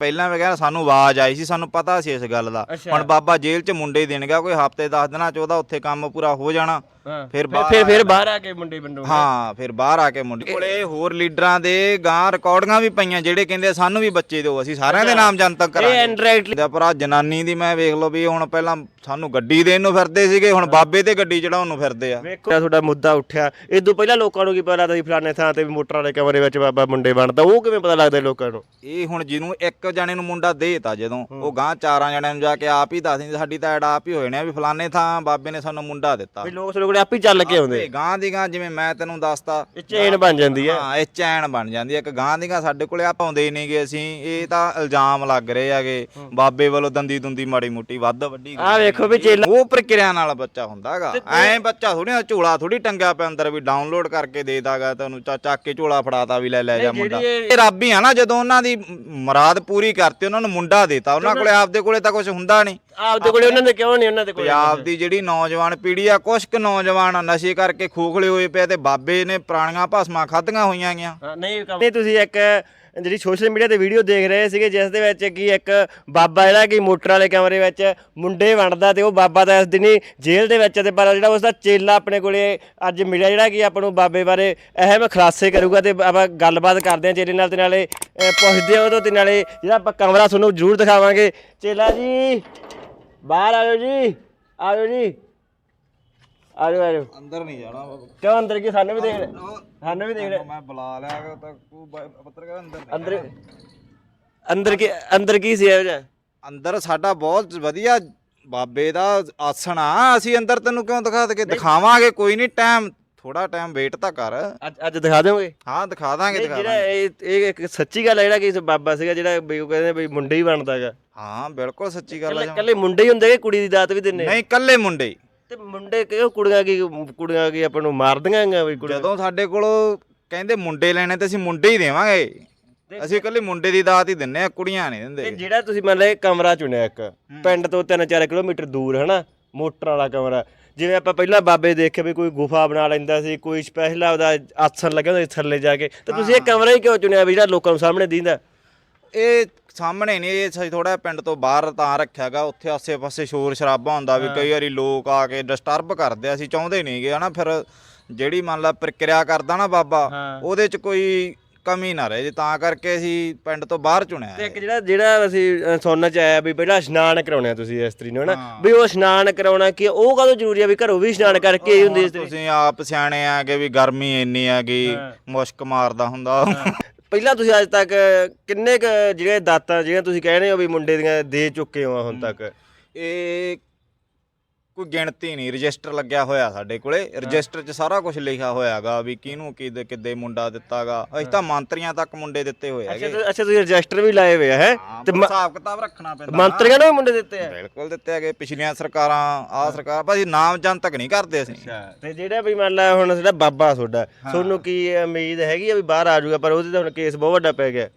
ਪਹਿਲਾਂ ਮੈਂ ਕਹਿੰਦਾ ਸਾਨੂੰ ਆਵਾਜ਼ ਆਈ ਸੀ ਸਾਨੂੰ ਪਤਾ ਸੀ ਇਸ ਗੱਲ ਦਾ ਅੱਛਾ। ਹੁਣ ਬਾਬਾ ਜੇਲ੍ਹ 'ਚ ਮੁੰਡੇ ਦੇਣ ਗਿਆ ਕੋਈ ਹਫ਼ਤੇ 10 ਦਿਨਾਂ 'ਚ ਉਹਦਾ ਉੱਥੇ ਕੰਮ ਪੂਰਾ ਹੋ ਜਾਣਾ ਹਾਂ ਫਿਰ ਫਿਰ ਫਿਰ ਆ ਬਾਹਰ ਆ ਕੇ ਮੁੰਡੇ ਬੰਡੋ ਹਾਂ ਫਿਰ ਬਾਹਰ ਆ ਕੇ ਮੁੰਡੇ ਕੋਲੇ ਹੋਰ ਲੀਡਰਾਂ ਦੇ ਗਾਂ ਰਿਕਾਰਡਿੰਗਾਂ ਵੀ ਪਈਆਂ ਜਿਹੜੇ ਕਹਿੰਦੇ ਸਾਨੂੰ ਵੀ ਬੱਚੇ ਦਿਓ ਅਸੀਂ ਸਾਰਿਆਂ ਦੇ ਨਾਮ ਜਨਤਕ ਇਹ ਕਰਾਂਗੇ। ਇਨਡਾਇਰੈਕਟਲੀ ਦਾ ਭਰਾ ਜਨਾਨੀ ਦੀ ਮੈਂ ਵੇਖ ਲਓ ਵੀ ਹੁਣ ਪਹਿਲਾਂ ਸਾਨੂੰ ਗੱਡੀ ਦੇਣ ਨੂੰ ਫਿਰਦੇ ਸੀਗੇ ਹੁਣ ਬਾਬੇ ਤੇ ਗੱਡੀ ਚੜਾਉਣ ਨੂੰ ਫਿਰਦੇ ਆ। ਵੇਖੋ। ਤੁਹਾਡਾ ਮੁੱਦਾ ਉੱਠਿਆ। ਇਹ ਤੋਂ ਪਹਿਲਾਂ ਲੋਕਾਂ ਨੂੰ ਕੀ ਪਤਾ ਲੱਗਦਾ ਸੀ ਫਲਾਣੇ ਥਾਂ ਤੇ ਵੀ ਮੋਟਰ ਵਾਲੇ ਕਮਰੇ ਵਿੱਚ ਬਾਬਾ ਮੁੰਡੇ ਬਣਦਾ ਉਹ ਕਿਵੇਂ ਪਤਾ ਲੱਗਦਾ ਲੋਕਾਂ ਨੂੰ? ਇਹ ਹੁਣ ਜਿਹਨੂੰ ਇੱਕ ਜਣੇ ਨੂੰ ਮੁੰਡਾ ਦੇਤਾ ਜਦੋਂ ਉਹ ਗਾਂ ਚਾਰਾਂ ਜਣਿਆਂ ਨੂੰ ਜਾ ਕੇ ਆਪ ਹੀ ਦੱਸ ਦਿੰਦੇ ਸਾਡੀ ਤਾਂ ਐਡ ਆਪ ਹੀ ਹੋਏ ਨੇ ਵੀ ਫਲਾਣੇ ਥਾਂ ਬਾਬੇ ਨੇ ਸਾਨੂੰ ਮੁੰਡਾ ਦਿੱਤਾ। ਵੀ ਲੋਕ ਕੋਲੇ ਆਪ ਹੀ ਚੱਲ ਕੇ ਆਉਂਦੇ ਗਾਂ ਦੀ ਗਾਂ ਜਿਵੇਂ ਮੈਂ ਤੈਨੂੰ ਦੱਸਤਾ। ਇਹ ਚੇਨ ਬਣ ਜਾਂਦੀ ਹੈ ਹਾਂ ਇਹ ਚੈਨ ਬਣ ਜਾਂਦੀ ਹੈ ਇੱਕ ਗਾਂ ਦੀ ਗਾਂ ਸਾਡੇ ਕੋਲੇ ਆ ਪਾਉਂਦੇ ਹੀ ਨਹੀਂਗੇ ਅਸੀਂ। ਇਹ ਤਾਂ ਇਲਜ਼ਾਮ ਲੱਗ ਰਹੇ ਹੈਗੇ। ਬਾਬੇ ਵੱਲੋਂ ਦੰਦੀ ਦੁੰਦੀ ਮਾੜੀ ਮੁੱਟੀ ਵੱਧ ਵੱਡੀ ਆਹ ਵੇਖੋ ਵੀ ਚੇਲਾ ਉਹ ਪ੍ਰਕਿਰਿਆ ਨਾਲ ਬੱਚਾ ਹੁੰਦਾਗਾ ਐਂ ਬੱਚਾ ਥੋੜੀ ਝੋਲਾ ਥੋੜੀ ਟੰਗਿਆ ਪਿਆ ਅੰਦਰ ਵੀ ਡਾਊਨਲੋਡ ਕਰਕੇ ਦੇ ਦਾਗਾ ਤੈਨੂੰ ਚਾ ਚੱਕ ਕੇ ਝੋਲਾ ਫੜਾਤਾ ਵੀ ਲੈ ਲੈ ਜਾ ਮੁੰਡਾ। ਇਹ ਰੱਬ ਹੀ ਆ ਨਾ ਜਦੋਂ ਉਹਨਾਂ ਦੀ ਮੁਰਾਦ ਪੂਰੀ ਕਰਤੀ ਉਹਨਾਂ ਨੂੰ ਮੁੰਡਾ ਦੇਤਾ। ਉਹਨਾਂ ਕੋਲੇ ਆਪਦੇ ਕੋਲੇ ਤਾਂ ਕੁਝ ਹੁੰਦਾ ਨਹੀਂ। ਆਪਦੇ ਕੋਲੇ ਉਹਨਾਂ ਦੇ ਕਿਉਂ ਨਹੀਂ ਉਹਨਾਂ ਦੇ ਕੋਲੇ ਪੰਜਾਬ ਦੀ ਜਿਹੜੀ ਨੌਜਵਾਨ ਪੀੜ੍ਹੀ ਆ ਕੁਛ ਕੁ ਨੌਜਵਾਨ ਨਸ਼ੇ ਕਰਕੇ ਖੋਖਲੇ ਹੋਏ ਪਏ ਤੇ ਬਾਬੇ ਨੇ ਪੁਰਾਣੀਆਂ ਭਸਮਾਂ ਖਾਧੀਆਂ ਹੋਈਆਂ ਗੀਆਂ। ਹਾਂ, ਨਹੀਂ ਕੰਮ- ਨਹੀਂ ਤੁਸੀਂ ਇੱਕ ਜਿਹੜੀ ਸੋਸ਼ਲ ਮੀਡੀਆ ਤੇ ਵੀਡੀਓ ਦੇਖ ਰਹੇ ਸੀਗੇ, ਜਿਸ ਦੇ ਵਿੱਚ ਕੀ ਇੱਕ ਬਾਬਾ ਜਿਹੜਾ ਕਿ ਮੋਟਰ ਵਾਲੇ ਕਮਰੇ ਵਿੱਚ ਮੁੰਡੇ ਵੰਡਦਾ ਤੇ ਉਹ ਬਾਬਾ ਤਾਂ ਇਸ ਦਿਨ ਹੀ ਜੇਲ੍ਹ ਦੇ ਵਿੱਚ ਤੇ ਪਰ ਜਿਹੜਾ ਉਸ ਦਾ ਚੇਲਾ ਆਪਣੇ ਕੋਲੇ ਅੱਜ ਮਿਲਿਆ, ਜਿਹੜਾ ਕਿ ਆਪਾਂ ਨੂੰ ਬਾਬੇ ਬਾਰੇ ਅਹਿਮ ਖੁਲਾਸੇ ਕਰੂਗਾ ਤੇ ਆਪਾਂ ਗੱਲਬਾਤ ਕਰਦੇ ਹਾਂ ਚੇਲੇ ਨਾਲ ਤੇ ਨਾਲੇ ਪੁੱਛਦੇ ਹਾਂ ਉਹਦੋਂ ਤੇ ਨਾਲੇ ਜਿਹੜਾ ਆਪਾਂ ਕਮਰਾ ਤੁਹਾਨੂੰ ਜ਼ਰੂਰ ਦਿਖਾਵਾਂਗੇ। ਚੇਲਾ ਜੀ, ਬਾਹਰ ਆਇਓ ਜੀ ਆਇਓ ਜੀ। ਆਇਓ ਆਇਓ ਅੰਦਰ ਨਹੀਂ ਜਾਣਾ ਕਿਉਂ ਅੰਦਰ ਕੀ? ਸਾਨੂੰ ਵੀ ਦੇਖ ਰਹੇ ਸਾਨੂੰ ਵੀ ਦੇਖ ਰਹੇ ਮੈਂ ਬੁਲਾ ਲਿਆ ਤਾਂ ਪੱਤਰਕਾਰ ਅੰਦਰ ਅੰਦਰ ਅੰਦਰ ਕੀ ਅੰਦਰ ਕੀ ਸੀ ਇਹ ਜਿਹਾ? ਅੰਦਰ ਸਾਡਾ ਬਹੁਤ ਵਧੀਆ ਬਾਬੇ ਦਾ ਆਸਣ ਆ। ਅਸੀਂ ਅੰਦਰ ਤੈਨੂੰ ਕਿਉਂ ਦਿਖਾ ਦਗੇ ਦਿਖਾਵਾਂਗੇ ਕੋਈ ਨਹੀਂ ਟਾਈਮ ਥੋੜਾ ਟਾਈਮ ਵੇਟ ਤਾਂ ਕਰ। ਅੱਜ ਅੱਜ ਦਿਖਾ ਦਿਓਗੇ? ਹਾਂ ਦਿਖਾ ਦਾਂਗੇ ਦਿਖਾ ਜਿਹੜਾ ਇਹ ਇਹ ਇੱਕ ਸੱਚੀ ਗੱਲ ਹੈ ਜਿਹੜਾ ਕਿ ਬਾਬਾ ਸੀਗਾ ਜਿਹੜਾ ਉਹ ਕਹਿੰਦੇ ਵੀ ਮੁੰਡੇ ਹੀ ਬਣਦਾ ਹੈਗਾ। ਹਾਂ ਬਿਲਕੁਲ ਸੱਚੀ ਗੱਲ ਆ ਕੱਲੇ ਮੁੰਡੇ ਹੀ ਹੁੰਦੇ ਕਿ ਕੁੜੀ ਦੀ ਦਾਤ ਵੀ ਦਿੰਨੇ ਨਹੀਂ ਕੱਲੇ ਮੁੰਡੇ ਹੀ। ਤੇ ਮੁੰਡੇ ਕਿਉਂ ਕੁੜੀਆਂ ਕੀ ਕੁੜੀਆਂ ਕੀ ਆਪਾਂ ਨੂੰ ਮਾਰਦੀਆਂ ਹੈਗੀਆਂ ਵੀ ਕੁੜੀਆਂ? ਜਦੋਂ ਸਾਡੇ ਕੋਲ ਕਹਿੰਦੇ ਮੁੰਡੇ ਲੈਣੇ ਤੇ ਅਸੀਂ ਮੁੰਡੇ ਹੀ ਦੇਵਾਂਗੇ। ਅਸੀਂ ਇਕੱਲੇ ਮੁੰਡੇ ਦੀ ਦਾਤ ਹੀ ਦਿੰਨੇ ਆ ਕੁੜੀਆਂ ਨਹੀਂ ਤੇ ਦਿੰਦੇ ਜਿਹੜਾ ਤੁਸੀਂ ਮੰਨ ਇਹ ਕਮਰਾ ਚੁਣਿਆ ਇੱਕ ਪਿੰਡ ਤੋਂ 3-4 ਕਿਲੋਮੀਟਰ ਦੂਰ ਹਨਾ? ਮੋਟਰ ਵਾਲਾ ਕਮਰਾ। ਜਿਵੇਂ ਆਪਾਂ ਪਹਿਲਾਂ ਬਾਬੇ ਦੇਖੇ ਵੀ ਕੋਈ ਗੁਫਾ ਬਣਾ ਲੈਂਦਾ ਸੀ ਕੋਈ ਸਪੈਸ਼ਲ ਆਪਦਾ ਆਸਣ ਲੱਗਿਆ ਹੁੰਦਾ ਥੱਲੇ ਜਾ ਕੇ। ਤੇ ਤੁਸੀਂ ਇਹ ਕਮਰਾ ਹੀ ਕਿਉਂ ਚੁਣਿਆ ਵੀ ਜਿਹੜਾ ਲੋਕਾਂ ਨੂੰ ਸਾਹਮਣੇ ਦਿੰਦਾ? ਇਹ ਸਾਹਮਣੇ ਨਹੀਂ ਇਹ ਸਹੀ ਥੋੜਾ ਪਿੰਡ ਤੋਂ ਬਾਹਰ ਤਾਂ ਰੱਖਿਆਗਾ ਉੱਥੇ ਆਸੇ-ਪਾਸੇ ਸ਼ੋਰ ਸ਼ਰਾਬਾ ਹੁੰਦਾ ਵੀ ਕਈ ਵਾਰੀ ਲੋਕ ਆ ਕੇ ਡਿਸਟਰਬ ਕਰਦੇ ਆ, ਅਸੀਂ ਚਾਹੁੰਦੇ ਨਹੀਂਗੇ ਹਨਾ ਫਿਰ ਜਿਹੜੀ ਮੰਨ ਲਾ ਪ੍ਰਕਿਰਿਆ ਕਰਦਾ ਨਾ ਬਾਬਾ ਹਾਂ। ਉਹਦੇ ਚ ਕੋਈ ਕਮੀ ਨਾ ਰਹੇ ਜੇ ਤਾਂ ਕਰਕੇ ਅਸੀਂ ਪਿੰਡ ਤੋਂ ਬਾਹਰ ਚੁਣਿਆ ਤੇ। ਇੱਕ ਜਿਹੜਾ ਜਿਹੜਾ ਅਸੀਂ ਅ, ਸੁਣਨ ਚ ਆਇਆ ਵੀ ਪਹਿਲਾਂ ਇਸ਼ਨਾਨ ਕਰਾਉਣਾ ਤੁਸੀਂ ਇਸਤਰੀ ਨੂੰ ਹਨਾ ਹਾਂ। ਵੀ ਉਹ ਇਸ਼ਨਾਨ ਕਰਾਉਣਾ ਕੀ ਉਹ ਕਦੋਂ ਜ਼ਰੂਰੀ ਆ ਵੀ ਘਰੋਂ ਵੀ ਇਸ਼ਨਾਨ ਕਰਕੇ ਹੁੰਦੀ ਇਸਤਰੀ ਤੁਸੀਂ ਆਪ ਸਿਆਣੇ ਆ ਕਿ ਵੀ ਗਰਮੀ ਇੰਨੀ ਹੈਗੀ ਹਾਂ। ਮੁਸ਼ਕ ਮਾਰਦਾ ਹੁੰਦਾ ਪਹਿਲਾਂ ਤੁਸੀਂ ਅੱਜ ਤੱਕ ਕਿੰਨੇ ਕੁ ਜਿਹੜੇ ਦਾਤਾਂ, ਜਿਹੜੀਆਂ ਤੁਸੀਂ ਕਹਿ ਰਹੇ ਹੋ ਵੀ ਮੁੰਡੇ ਦੀਆਂ ਦੇ ਚੁੱਕੇ ਹੋ ਹੁਣ ਤੱਕ? ਇਹ ਕੋਈ ਗਿਣਤੀ ਨਹੀਂ ਰਜਿਸਟਰ ਲੱਗਿਆ ਹੋਇਆ ਸਾਡੇ ਕੋਲੇ। ਰਜਿਸਟਰ 'ਚ ਸਾਰਾ ਕੁਝ ਲਿਖਿਆ ਹੋਇਆਗਾ ਵੀ ਕਿਹਨੂੰ ਕਿਦੇ ਕਿੱਦੇ ਮੁੰਡਾ ਦਿੱਤਾਗਾ। ਅਸੀਂ ਤਾਂ ਮੰਤਰੀਆਂ ਤੱਕ ਮੁੰਡੇ ਦਿੱਤੇ ਹੋਏ ਅੱਛਾ ਹੈਗੇ। ਤੁਸੀਂ- ਅੱਛਾ ਤੁਸੀਂ ਰਜਿਸਟਰ ਵੀ ਲਾਏ ਹੋਏ ਆ ਹੈ? ਹਾਂ, ਤੇ ਮ- ਹਿਸਾਬ ਕਿਤਾਬ ਰੱਖਣਾ ਪੈਂਦਾ। ਮੰਤਰੀਆਂ ਨੂੰ ਵੀ ਮੁੰਡੇ ਦਿੱਤੇ ਆ? ਬਿਲਕੁਲ ਦਿੱਤੇ ਹੈਗੇ ਪਿਛਲੀਆਂ ਸਰਕਾਰਾਂ ਆਹ ਸਰਕਾਰ ਭਾਜੀ ਨਾਮ ਜਨਤਕ ਨਹੀਂ ਕਰਦੇ ਅਸੀਂ। ਤੇ ਜਿਹੜਾ ਵੀ ਮੰਨ ਲਾ ਹੁਣ ਜਿਹੜਾ ਬਾਬਾ ਤੁਹਾਡਾ ਤੁਹਾਨੂੰ ਕੀ ਉਮੀਦ ਹੈਗੀ ਆ ਵੀ ਬਾਹਰ ਆ ਜਾਊਗਾ ਪਰ ਉਹਦੇ ਤਾਂ ਹੁਣ ਕੇਸ ਬਹੁਤ ਵੱਡਾ ਪੈ ਗਿਆ।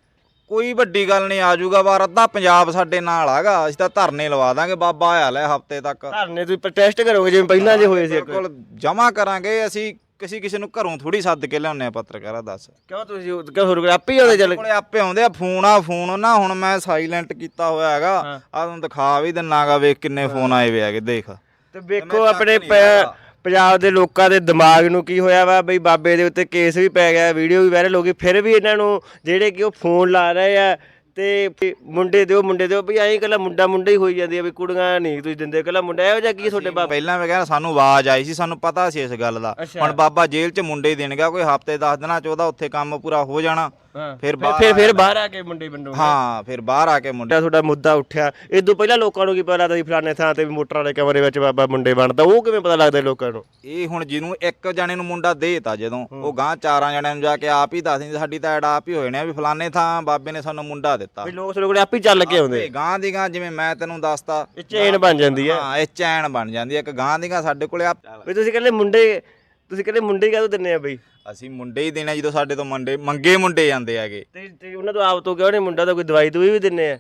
ਕੋਈ ਵੱਡੀ ਗੱਲ ਨਹੀਂ ਆ ਜਾਊਗਾ ਬਾਹਰ ਅੱਧਾ ਪੰਜਾਬ ਸਾਡੇ ਨਾਲ ਹੈਗਾ ਅਸੀਂ ਤਾਂ ਧਰਨੇ ਲਵਾ ਦਾਂਗੇ ਬਾਬਾ ਆਇਆ ਲੈ ਹਫ਼ਤੇ ਤੱਕ। ਧਰਨੇ ਤੁਸੀਂ ਪ੍ਰੋਟੈਸਟ ਕਰੋਗੇ ਜਿਵੇਂ ਪਹਿਲਾਂ ਜੇ ਹੋਏ ਸੀ ਇੱਕ। ਬਿਲਕੁਲ ਜਮਾ ਕਰਾਂਗੇ ਅਸੀਂ ਕਿਸੇ ਕਿਸੇ ਨੂੰ ਘਰੋਂ ਥੋੜੀ ਸੱਦ ਕੇ ਲਿਆਉਂਦੇ ਆ ਪੱਤਰਕਾਰਾ ਦੱਸ। ਕਿਉਂ ਤੁਸੀਂ ਉਹ- ਕਿਉਂ ਹੋਰ ਆਪੇ ਹੀ ਆਉਂਦੇ ਚੱਲ? ਕੋਲੇ ਆਪੇ ਆਉਂਦੇ ਆ ਫੋਨ ਆ ਫੋਨ ਨਾ ਹੁਣ ਮੈਂ ਸਾਇਲੈਂਟ ਕੀਤਾ ਹੋਇਆ ਹੈਗਾ। ਆ ਤੁਹਾਨੂੰ ਦਿਖਾ ਵੀ ਦਿਨਾਗਾ ਵੇਖ ਕਿੰਨੇ ਫੋਨ ਆਏ ਵੇ ਹੈਗੇ ਦੇਖ। ਤੇ ਵੇਖੋ ਆਪਣੇ ਪ-। ਪੰਜਾਬ ਦੇ ਲੋਕਾਂ ਦੇ ਦਿਮਾਗ ਨੂੰ ਕੀ ਹੋਇਆ ਵਾ? ਬਈ ਬਾਬੇ ਦੇ ਉੱਤੇ ਕੇਸ ਵੀ ਪੈ ਗਿਆ ਵੀਡੀਓ ਵੀ ਵਾਇਰਲ ਹੋ ਗਈ ਫਿਰ ਵੀ ਇਹਨਾਂ ਨੂੰ ਜਿਹੜੇ ਕਿ ਉਹ ਫੋਨ ਲਾ ਰਹੇ ਆ ਤੇ ਮੁੰਡੇ ਦਿਓ ਮੁੰਡੇ ਦਿਓ ਵੀ ਐਂ ਕੱਲਾ ਮੁੰਡਾ ਮੁੰਡਾ ਹੀ ਹੋਈ ਜਾਂਦੀ ਆ ਵੀ ਕੁੜੀਆਂ ਨਹੀਂ ਤੁਸੀਂ ਦਿੰਦੇ ਕੱਲਾ ਮੁੰਡਾ ਇਹੋ ਜਿਹਾ ਕੀ ਤੁਹਾਡੇ ਬਾਬੇ? ਪਹਿਲਾਂ ਮੈਂ ਕਹਿੰਦਾ ਸਾਨੂੰ ਆਵਾਜ਼ ਆਈ ਸੀ ਸਾਨੂੰ ਪਤਾ ਸੀ ਇਸ ਗੱਲ ਦਾ। ਹੁਣ ਬਾਬਾ ਜੇਲ੍ਹ 'ਚ ਮੁੰਡੇ ਦੇਣ ਗਿਆ ਕੋਈ ਹਫ਼ਤੇ 10 ਦਿਨਾਂ 'ਚ ਉਹਦਾ ਉੱਥੇ ਕੰਮ ਪੂਰਾ ਹੋ ਜਾਣਾ। ਹਾਂ ਫਿਰ ਫਿਰ ਫਿਰ ਬਾਹਰ ਆ ਕੇ ਮੁੰਡੇ ਬੰਡੋ ਹਾਂ ਫਿਰ ਬਾਹਰ ਆ ਕੇ ਮੁੰਡੇ ਤੁਹਾਡਾ ਮੁੱਦਾ ਉੱਠਿਆ ਇਹ ਤੋਂ ਪਹਿਲਾਂ ਲੋਕਾਂ ਨੂੰ ਕੀ ਪਤਾ ਲੱਗਦਾ ਸੀ ਫਲਾਣੇ ਥਾਂ ਤੇ ਵੀ ਮੋਟਰ ਵਾਲੇ ਕਮਰੇ ਵਿੱਚ ਬਾਬਾ ਮੁੰਡੇ ਬਣਦਾ ਉਹ ਕਿਵੇਂ ਪਤਾ ਲੱਗਦਾ ਲੋਕਾਂ ਨੂੰ? ਇਹ ਹੁਣ ਜਿਹਨੂੰ ਇੱਕ ਜਣੇ ਨੂੰ ਮੁੰਡਾ ਦੇਤਾ ਜਦੋਂ ਉਹ ਗਾਂ ਚਾਰਾਂ ਜਣਿਆਂ ਨੂੰ ਜਾ ਕੇ ਆਪ ਹੀ ਦੱਸ ਦਿੰਦੇ ਸਾਡੀ ਤਾਂ ਐਡ ਆਪ ਹੀ ਹੋਏ ਨੇ ਵੀ ਫਲਾਣੇ ਥਾਂ ਬਾਬੇ ਨੇ ਸਾਨੂੰ ਮੁੰਡਾ ਦਿੱਤਾ। ਵੀ ਲੋਕ ਕੋਲੇ ਆਪ ਹੀ ਚੱਲ ਕੇ ਆਉਂਦੇ। ਗਾਂ ਦੀ ਗਾਂ ਜਿਵੇਂ ਮੈਂ ਤੈਨੂੰ ਦੱਸਤਾ। ਇਹ ਚੇਨ ਬਣ ਜਾਂਦੀ ਹੈ। ਹਾਂ ਇਹ ਚੈਨ ਬਣ ਜਾਂਦੀ ਹੈ ਇੱਕ ਗਾਂ ਦੀ ਗਾਂ ਸਾਡੇ ਕੋਲੇ ਆ ਵੀ ਤੁਸੀਂ ਕਹਿੰਦੇ ਮੁੰਡੇ ਤੁਸੀਂ ਕਹਿੰਦੇ ਮੁੰਡੇ ਕਾਹਦੋਂ ਦਿੰਨੇ ਆ ਬਈ? ਅਸੀਂ ਮੁੰਡੇ ਹੀ ਦੇਣਾ ਜਦੋਂ ਸਾਡੇ ਤੋਂ ਮੁੰਡੇ ਮੰਗੇ ਮੁੰਡੇ ਜਾਂਦੇ ਹੈਗੇ। ਤੇ ਤੇ ਉਹਨਾਂ ਤੋਂ ਆਪ ਤੋਂ ਕਿਉਂ ਨਹੀਂ? ਮੁੰਡਾ ਤਾਂ ਕੋਈ ਦਵਾਈ ਦੂਈ ਵੀ ਦਿੰਨੇ ਆ।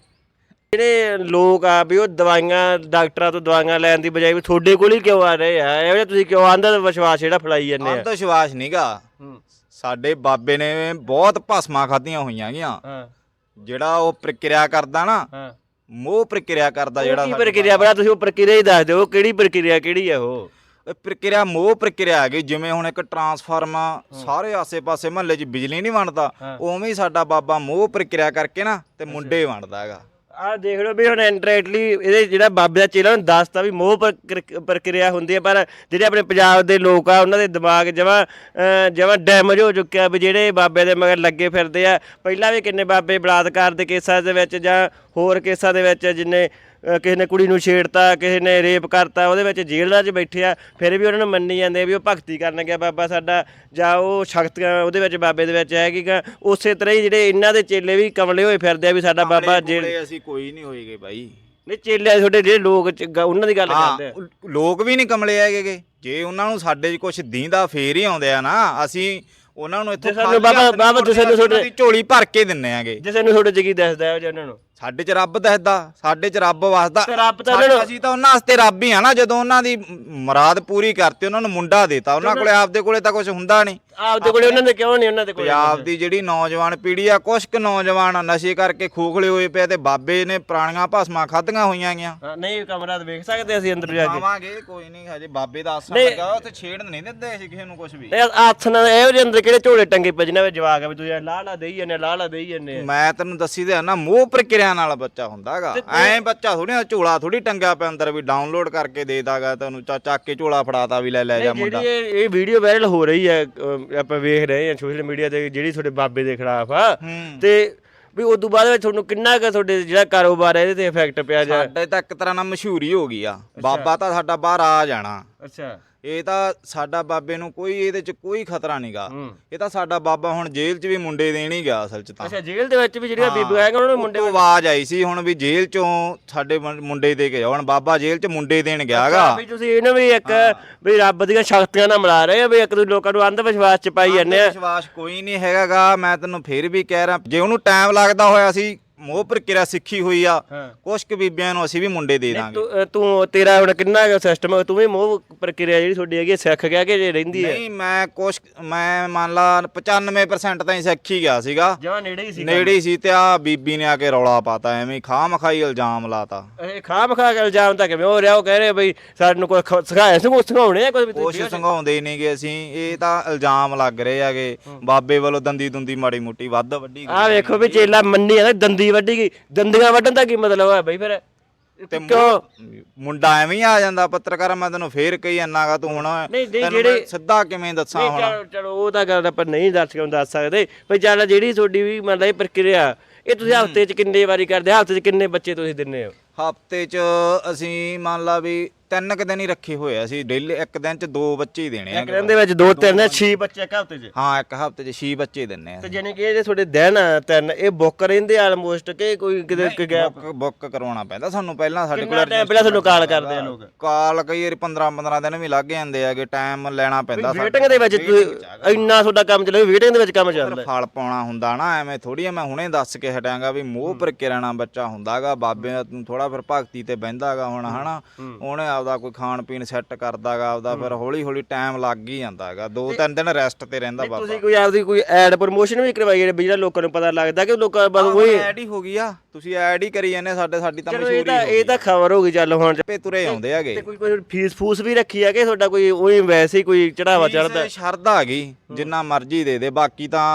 ਜਿਹੜੇ ਲੋਕ ਆ ਵੀ ਉਹ ਦਵਾਈਆਂ ਡਾਕਟਰਾਂ ਤੋਂ ਦਵਾਈਆਂ ਲੈਣ ਦੀ ਬਜਾਏ ਵੀ ਤੁਹਾਡੇ ਕੋਲ ਹੀ ਕਿਉਂ ਆ ਰਹੇ ਆ? ਇਹੋ ਜਿਹਾ ਤੁਸੀਂ ਕਿਉਂ ਆਂਦਾ ਵਿਸ਼ਵਾਸ ਜਿਹੜਾ ਫਲਾਈ ਜਾਂਦੇ ਆ? ਅੰਧ ਵਿਸ਼ਵਾਸ ਨਹੀਂਗਾ ਹੂੰ। ਸਾਡੇ ਬਾਬੇ ਨੇ ਬਹੁਤ ਭਸਮਾਂ ਖਾਧੀਆਂ ਹੋਈਆਂ ਗੀਆਂ। ਹਾਂ। ਜਿਹੜਾ ਉਹ ਪ੍ਰਕਿਰਿਆ ਕਰਦਾ ਨਾ ਹਾਂ। ਮੋਹ ਪ੍ਰਕਿਰਿਆ ਕਰਦਾ ਜਿਹੜਾ ਕੀ ਪ੍ਰਕਿਰਿਆ ਬੜਾ ਤੁਸੀਂ ਉਹ ਪ੍ਰਕਿਰਿਆ ਹੀ ਦੱਸ ਦਿਓ ਕਿਹੜੀ ਪ੍ਰਕਿਰਿਆ ਕਿਹੜੀ ਆ ਉਹ? ਪ੍ਰਕਿਰਿਆ ਮੋਹ ਪ੍ਰਕਿਰਿਆ ਹੈਗੀ ਜਿਵੇਂ ਹੁਣ ਇੱਕ ਟਰਾਂਸਫਾਰਮ ਆ, ਸਾਰੇ ਆਸੇ-ਪਾਸੇ ਮਹੱਲੇ 'ਚ ਬਿਜਲੀ ਨਹੀਂ ਵੰਡਦਾ। ਉਵੇਂ ਹੀ ਸਾਡਾ ਬਾਬਾ ਮੋਹ ਪ੍ਰਕਿਰਿਆ ਕਰਕੇ ਨਾ ਤੇ ਮੁੰਡੇ ਵੰਡਦਾ ਹੈਗਾ। ਆਹ ਦੇਖ ਲਓ ਵੀ ਹੁਣ ਇੰਟਰੈਕਟਲੀ ਇਹਦੇ ਜਿਹੜਾ ਬਾਬੇ ਦਾ ਚੇਲਾ ਨੂੰ ਦੱਸਤਾ ਵੀ ਮੋਹ ਪ੍ਰਕਿਰ- ਪ੍ਰਕਿਰਿਆ ਹੁੰਦੀ ਹੈ ਪਰ ਜਿਹੜੇ ਆਪਣੇ ਪੰਜਾਬ ਦੇ ਲੋਕ ਆ ਉਹਨਾਂ ਦੇ ਦਿਮਾਗ ਜਮਾ ਜਮਾ ਡੈਮੇਜ ਹੋ ਚੁੱਕਿਆ ਵੀ ਜਿਹੜੇ ਬਾਬੇ ਦੇ ਮਗਰ ਲੱਗੇ ਫਿਰਦੇ ਆ। ਪਹਿਲਾਂ ਵੀ ਕਿੰਨੇ ਬਾਬੇ ਬਲਾਤਕਾਰ ਦੇ ਕੇਸਾਂ ਦੇ ਵਿੱਚ ਜਾਂ ਹੋਰ ਕੇਸਾਂ ਦੇ ਵਿੱਚ ਜਿੰਨੇ ਕਿਸੇ ਨੇ ਕੁੜੀ ਨੂੰ ਛੇੜਤਾ ਕਿਸੇ ਨੇ ਰੇਪ ਕਰਤਾ ਉਹਦੇ ਵਿੱਚ ਜੇਲ੍ਹਾਂ 'ਚ ਬੈਠੇ ਆ ਫਿਰ ਵੀ ਉਹਨਾਂ ਨੂੰ ਮੰਨੀ ਜਾਂਦੇ ਆ ਵੀ ਉਹ ਭਗਤੀ ਕਰਨ ਗਿਆ ਬਾਬਾ ਸਾਡਾ ਜਾਂ ਉਹ ਸ਼ਕਤੀਆਂ ਉਹਦੇ ਵਿੱਚ ਬਾਬੇ ਦੇ ਵਿੱਚ ਹੈਗੀਗਾ ਉਸੇ ਤਰ੍ਹਾਂ ਹੀ ਜਿਹੜੇ ਇਹਨਾਂ ਦੇ ਚੇਲੇ ਵੀ ਕਮਲੇ ਹੋਏ ਫਿਰਦੇ ਆ ਵੀ ਸਾਡਾ ਬਾਬਾ ਜੇਲ੍ਹ ਕੋਲੇ ਅਸੀਂ ਕੋਈ ਨਹੀਂ ਹੋਏਗੇ ਬਾਈ। ਨਹੀਂ ਚੇਲੇ ਤੁਹਾਡੇ ਜਿਹੜੇ ਲੋਕ ਚ- ਗ- ਉਹਨਾਂ ਦੀ ਗੱਲ ਕਰਦੇ ਆ। ਹਾਂ ਲੋਕ ਵੀ ਨਹੀਂ ਕਮਲੇ ਹੈਗੇਗੇ ਜੇ ਉਹਨਾਂ ਨੂੰ ਸਾਡੇ 'ਚ ਕੁਝ ਦੀਂਦਾ ਫੇਰ ਹੀ ਆਉਂਦੇ ਆ ਨਾ। ਅਸੀਂ ਉਹਨਾਂ ਨੂੰ ਇੱਥੋਂ ਸਾਨੂੰ ਖਾਲੀ ਬਾਬਾ- ਹੱਥ ਨਹੀਂ ਬਾਬਾ ਤੁਸੀਂ ਸਾਨੂੰ ਅਸੀਂ ਉਹਨਾਂ ਤੁਹਾਡੇ- ਦੀ ਝੋਲੀ ਭਰ ਕੇ ਦਿੰਨੇ ਆਗੇ। ਜਿਸ ਨੂੰ ਤੁਹਾਡੇ ਚ ਕੀ ਦੱਸਦਾ ਹੈ ਉਹਨਾਂ ਨੂੰ? ਸਾਡੇ 'ਚ ਰੱਬ ਦੱਸਦਾ ਸਾਡੇ 'ਚ ਰੱਬ ਵਸਦਾ। ਤੇ ਰੱਬ ਤਾਂ ਸਾਡੇ- ਅਸੀਂ ਤਾਂ ਉਹਨਾਂ ਵਾਸਤੇ ਰੱਬ ਹੀ ਆ ਨਾ ਜਦੋਂ ਉਹਨਾਂ ਦੀ ਮੁਰਾਦ ਪੂਰੀ ਕਰਤੀ ਉਹਨਾਂ ਨੂੰ ਮੁੰਡਾ ਦੇਤਾ। ਉਹਨਾਂ ਕੋਲੇ ਆਪਦੇ ਕੋਲੇ ਤਾਂ ਕੁਝ ਹੁੰਦਾ ਨਹੀਂ। ਆਪਦੇ ਕੋਲੇ ਉਹਨਾਂ ਦੇ ਕਿਉਂ ਨਹੀਂ ਉਹਨਾਂ ਦੇ ਕੋਲੇ ਪੰਜਾਬ ਦੀ ਜਿਹੜੀ ਨੌਜਵਾਨ ਪੀੜ੍ਹੀ ਆ ਕੁਛ ਕੁ ਨੌਜਵਾਨ ਨਸ਼ੇ ਕਰਕੇ ਖੋਖਲੇ ਹੋਏ ਪਏ ਤੇ ਬਾਬੇ ਨੇ ਪੁਰਾਣੀਆਂ ਭਸਮਾਂ ਖਾਧੀਆਂ ਹੋਈਆਂ ਗੀਆਂ। ਹਾਂ, ਨਹੀਂ ਕਮਰਾ ਤਾਂ ਵੇਖ ਸਕਦੇ ਅਸੀਂ ਅੰਦਰ ਜਾ ਕੇ। ਆਵਾਂਗੇ ਕੋਈ ਨਹੀਂ ਹਜੇ ਬਾਬੇ ਦਾ ਨਹੀਂ। ਲੱਗਾ ਉੱਥੇ ਛੇੜਨ ਨਹੀਂ ਦਿੰਦੇ ਅਸੀਂ ਕਿਸੇ ਨੂੰ ਕੁਝ ਵੀ। ਤੇ ਹੱਥ ਨਾਲ ਇਹੋ ਜਿਹੇ ਅੰਦਰ ਕਿਹੜੇ ਝੋਲੇ ਟੰਗੇ ਪਏ ਜਿਨ੍ਹਾਂ ਵਿੱਚ ਜਵਾਕ ਆ ਵੀ ਤੁਸੀਂ ਲਾਹ ਲਾ ਦੇਈ ਜਾਂਦੇ ਲਾਹ ਲਾ ਦੇਈ ਜਾਂਦੇ ਆ। ਮੈਂ ਤੈਨੂੰ ਦੱਸੀ ਤੇ ਆ ਨਾ ਮੋਹ ਪ੍ਰਕਿਰਿਆ ਨਾਲ ਬੱਚਾ ਹੁੰਦਾਗਾ। ਐਂ ਬੱਚਾ ਥੋੜੀ ਝੋਲਾ ਥੋੜੀ ਟੰਗਿਆ ਪਿਆ ਅੰਦਰ ਵੀ ਡਾਊਨਲੋਡ ਕਰਕੇ ਦੇ ਦਾਗਾ ਤੈਨੂੰ ਚਾ ਚੱਕ ਕੇ ਝੋਲਾ ਫੜਾਤਾ ਵੀ ਲੈ ਲੈ ਜਾ ਮੁੰਡਾ। ਜਿਹੜੀ ਇਹ ਇਹ ਵੀਡੀਓ ਵਾਇਰਲ ਹੋ ਰਹੀ ਹੈ ਅਹ, ਆਪਾਂ ਵੇਖ ਰਹੇ ਹਾਂ ਸੋਸ਼ਲ ਮੀਡੀਆ ਤੇ ਜਿਹੜੀ ਤੁਹਾਡੇ ਬਾਬੇ ਦੇ ਖਿਲਾਫ ਆ। ਹੂੰ। ਤੇ ਵੀ ਉਸ ਤੋਂ ਬਾਅਦ ਵਿੱਚ ਤੁਹਾਨੂੰ ਕਿੰਨਾ ਕੁ ਤੁਹਾਡੇ ਜਿਹੜਾ ਕਾਰੋਬਾਰ ਹੈ ਇਹਦੇ ਤੇ ਇਫੈਕਟ ਪਿਆ ਜਾ ਸਾਡੇ ਤਾਂ ਇੱਕ ਤਰ੍ਹਾਂ ਨਾਲ ਮਸ਼ਹੂਰੀ ਹੋ ਗਈ ਆ। ਬਾਬਾ ਤਾਂ ਸਾਡਾ ਬਾਹਰ ਆ ਜਾਣਾ। ਅੱਛਾ। ਇਹ ਤਾਂ ਸਾਡਾ ਬਾਬੇ ਨੂੰ ਕੋਈ ਇਹਦੇ ਚ ਕੋਈ ਖਤਰਾ ਨਹੀਂਗਾ ਇਹ ਤਾਂ ਸਾਡਾ ਬਾਬਾ ਹੁਣ ਜੇਲ੍ਹ 'ਚ ਵੀ ਮੁੰਡੇ ਦੇਣ ਹੀ ਗਿਆ ਅਸਲ 'ਚ ਤਾਂ। ਅੱਛਾ ਜੇਲ੍ਹ ਦੇ ਵਿੱਚ ਵੀ ਜਿਹੜੀਆਂ ਬੀਬੀਆਂ ਆਏਗਾ ਉਹਨਾਂ ਨੂੰ ਮੁੰਡੇ ਮੁੰਡੇ ਆਵਾਜ਼ ਆਈ ਸੀ ਹੁਣ ਵੀ ਜੇਲ੍ਹ 'ਚੋਂ ਸਾਡੇ ਮੁੰਡੇ ਦੇ ਕੇ ਜਾਓ। ਹੁਣ ਬਾਬਾ ਜੇਲ੍ਹ 'ਚ ਮੁੰਡੇ ਦੇਣ ਗਿਆਗਾ ਵੀ ਤੁਸੀਂ ਇਹਨੂੰ ਵੀ ਇੱਕ ਵੀ ਰੱਬ ਦੀਆਂ ਸ਼ਕਤੀਆਂ ਨਾਲ ਮਿਲਾ ਰਹੇ ਆ ਵੀ ਇੱਕ ਦੂਜੇ ਲੋਕਾਂ ਨੂੰ ਅੰਧ ਵਿਸ਼ਵਾਸ ਚ ਪਾਈ ਜਾਂਦੇ ਆ। ਵਿਸ਼ਵਾਸ ਕੋਈ ਨਹੀਂ ਹੈਗਾਗਾ ਮੈਂ ਤੈਨੂੰ ਫੇਰ ਵੀ ਕਹਿ ਰਿਹਾ। ਜੇ ਉਹਨੂੰ ਟਾਈਮ ਲੱਗਦਾ ਹੋਇਆ ਸੀ ਮੋਹ ਪ੍ਰਕਿਰਿਆ ਸਿੱਖੀ ਹੋਈ ਆ ਕੁਛ ਕੁ ਬੀਬੀਆਂ ਨੂੰ ਅਸੀਂ ਵੀ ਮੁੰਡੇ ਦੇ ਦਾਂਗੇ। ਤੂੰ ਤੂੰ ਤੇਰਾ ਹੁਣ ਕਿੰਨਾ ਸਿਸਟਮ ਤੂੰ ਵੀ ਮੋਹ ਪ੍ਰਕਿਰਿਆ ਜਿਹੜੀ ਤੁਹਾਡੀ ਹੈਗੀ ਸਿੱਖ ਗਿਆ ਕਿ ਜੇ ਰਹਿੰਦੀ ਹੈ ਨਹੀਂ ਮੈਂ ਕੁਛ ਮੈਂ ਮੰਨ ਲਾ 95% ਤਾਂ ਹੀ ਸਿੱਖ ਹੀ ਗਿਆ ਸੀਗਾ। ਜਮਾ ਨੇੜੇ ਹੀ ਸੀ ਨੇੜੇ ਹੀ ਸੀ ਤੇ ਆ ਬੀਬੀ ਨੇ ਆ ਕੇ ਰੌਲਾ ਪਾਤਾ ਐਵੇਂ ਖਾਮ ਮਖਾਈ ਇਲਜ਼ਾਮ ਲਾਤਾ। ਇਹ ਖਾ ਮਖਾ ਕੇ ਇਲਜ਼ਾਮ ਤਾਂ ਕਿਵੇਂ? ਹੋ ਰਿਹਾ ਉਹ ਕਹਿ ਰਹੇ ਬਈ ਸਾਨੂੰ ਕੋਈ ਸਿਖਾਇਆ ਸੀ ਕੁਛ ਸਿਖਾਉਣੇ ਆ ਕੋਈ ਕੁਛ ਸੰਘਾਉਂਦੇ ਨਹੀਂਗੇ ਅਸੀਂ ਇਹ ਤਾਂ ਇਲਜ਼ਾਮ ਲੱਗ ਰਹੇ ਹੈਗੇ। ਬਾਬੇ ਵੱਲੋਂ ਦੰਦੀ ਦੁੰਦੀ ਮਾੜੀ ਮੋਟੀ ਵੱਧ ਵੱਡੀ ਆ ਵੇਖੋ ਵੀ ਚੇਲਾ ਮੰਨੀ ਆ ਦੰਦੀ ਵੱਢੀ ਗਈ ਦੰਦੀਆਂ ਵੱਢਣ ਦਾ ਕੀ ਮਤਲਬ ਹੈ ਬਈ ਫਿਰ? ਤੇ ਕਿਉਂ? ਮੁੰਡਾ ਐਵੇਂ ਹੀ ਆ ਜਾਂਦਾ ਪੱਤਰਕਾਰ ਮੈਂ ਤੈਨੂੰ ਫੇਰ ਕਹੀ ਜਾਂਦਾਗਾ ਤੂੰ ਹੁਣ ਨਹੀਂ, ਤੈਨੂੰ ਜਿਹੜੇ- ਸਿੱਧਾ ਕਿਵੇਂ ਦੱਸਾਂ ਨਹੀਂ ਹੁਣ? ਚਲੋ ਚਲੋ ਉਹ ਤਾਂ ਗੱਲ ਆਪਾਂ ਨਹੀਂ ਦੱਸ ਕਿਉਂ ਦੱਸ ਸਕਦੇ ਭਈ ਚੱਲ ਜਿਹੜੀ ਤੁਹਾਡੀ ਵੀ ਮਤਲਬ ਇਹ ਪ੍ਰਕਿਰਿਆ ਇਹ ਤੁਸੀਂ ਹਫ਼ਤੇ 'ਚ ਕਿੰਨੇ ਵਾਰੀ ਕਰਦੇ ਹਫ਼ਤੇ 'ਚ ਕਿੰਨੇ ਬੱਚੇ ਤੁਸੀਂ ਦਿੰਦੇ ਹੋ? ਹਫ਼ਤੇ 'ਚ ਅਸੀਂ ਮੰਨ ਲਾ ਵੀ ਤਿੰਨ ਕੁ ਦਿਨ ਹੀ ਰੱਖੇ ਹੋਏ ਆ ਅਸੀਂ ਡੇਲੀ ਇੱਕ ਦਿਨ 'ਚ ਦੋ ਬੱਚੇ ਹੀ ਦੇਣੇ ਆ ਇੱਕ ਦਿਨ ਦੇ ਵਿੱਚ ਦੋ ਤਿੰਨ ਛੇ ਬੱਚੇ ਇੱਕ ਹਫ਼ਤੇ 'ਚ? ਹਾਂ ਇੱਕ ਹਫ਼ਤੇ 'ਚ 6 ਬੱਚੇ ਦਿੰਨੇ ਆ। ਤੇ ਜਾਨੀ ਕਿ ਇਹ ਜੇ ਤੁਹਾਡੇ ਦਿਨ ਆ ਤਿੰਨ ਇਹ ਬੁੱਕ ਰਹਿੰਦੇ ਆਲਮੋਸਟ ਕਿ ਕੋਈ ਕਿਤੇ ਕਿ ਗੈਪ ਬੁੱਕ ਬੁੱਕ ਕਰਵਾਉਣਾ ਪੈਂਦਾ ਸਾਨੂੰ ਪਹਿਲਾਂ ਸਾਡੇ ਕੋਲ ਟਾਈਮ ਪਹਿਲਾਂ ਤੁਹਾਨੂੰ ਕਾਲ ਕਰਦੇ ਆ ਲੋਕ? ਕਾਲ ਕਈ ਵਾਰੀ 15 15 ਦਿਨ ਵੀ ਲੱਗ ਜਾਂਦੇ ਆਗੇ ਟਾਈਮ ਲੈਣਾ ਪੈਂਦਾ ਵੇਟਿੰਗ ਦੇ ਵਿੱਚ ਇੰਨਾ ਤੁਹਾਡਾ ਕੰਮ ਚੱਲੇ ਵੇਟਿੰਗ ਦੇ ਵਿੱਚ ਕੰਮ ਚੱਲਦਾ। ਫਲ ਪਾਉਣਾ ਹੁੰਦਾ ਨਾ ਐਵੇਂ ਥੋੜੀ ਮੈਂ ਹੁਣੇ ਦੱਸ ਕੇ ਹਟਾਂਗਾ ਵੀ ਮੋਹ ਪ੍ਰਕਿਰਿਆ ਨਾਲ ਬੱਚਾ ਹੁੰਦਾਗਾ ਬਾਬੇ ਨੂੰ ਥੋੜਾ ਫਿਰ ਭਗਤੀ ਤੇ ਬਹਿੰਦਾਗਾ ਹੁਣ ਹਨਾ? ਉਹਨੇ ਆਪਦਾ ਕੋਈ ਖਾਣ ਪੀਣ ਸੈੱਟ ਕਰਦਾਗਾ ਆਪਦਾ ਫਿਰ ਹੌਲੀ ਹੌਲੀ ਟਾਈਮ ਲੱਗ ਹੀ ਜਾਂਦਾਗਾ ਦੋ ਤਿੰਨ ਦਿਨ ਰੈਸਟ ਤੇ ਰਹਿੰਦਾ ਬਾਬਾ। ਤੁਸੀਂ ਕੋਈ ਆਪਦੀ ਕੋਈ ਐਡ ਪ੍ਰੋਮੋਸ਼ਨ ਵੀ ਕਰਵਾਈ ਜਿਹੜੇ ਵੀ ਜਿਹੜਾ ਲੋਕਾਂ ਨੂੰ ਪਤਾ ਲੱਗਦਾ ਕਿ ਲੋਕਾਂ ਬਸ ਉਹੀ ਐਡ ਹੀ ਹੋ ਗਈ ਆ। ਤੁਸੀਂ ਐਡ ਹੀ ਕਰੀ ਜਾਂਦੇ ਸਾਡੇ ਸਾਡੀ ਤਾਂ ਚਲੋ ਇਹ ਮਸ਼ਹੂਰੀ ਤਾਂ ਇਹ ਤਾਂ ਖਬਰ ਹੋ ਗਈ ਚੱਲ ਹੁਣ। ਪੇ ਤੁਰੇ ਆਉਂਦੇ ਹੈਗੇ। ਤੇ ਕੋਈ ਕੋਈ ਫੀਸ ਫੂਸ ਵੀ ਰੱਖੀ ਹੈ ਕਿ ਤੁਹਾਡਾ ਕੋਈ ਉਹੀ ਵੈਸੇ ਹੀ ਕੋਈ ਚੜਾਵਾ ਚੜਦਾ ਫੀਸ ਸ਼ਰਧਾ ਹੈਗੀ ਜਿੰਨਾ ਮਰਜ਼ੀ ਦੇ ਦੇ। ਬਾਕੀ ਤਾਂ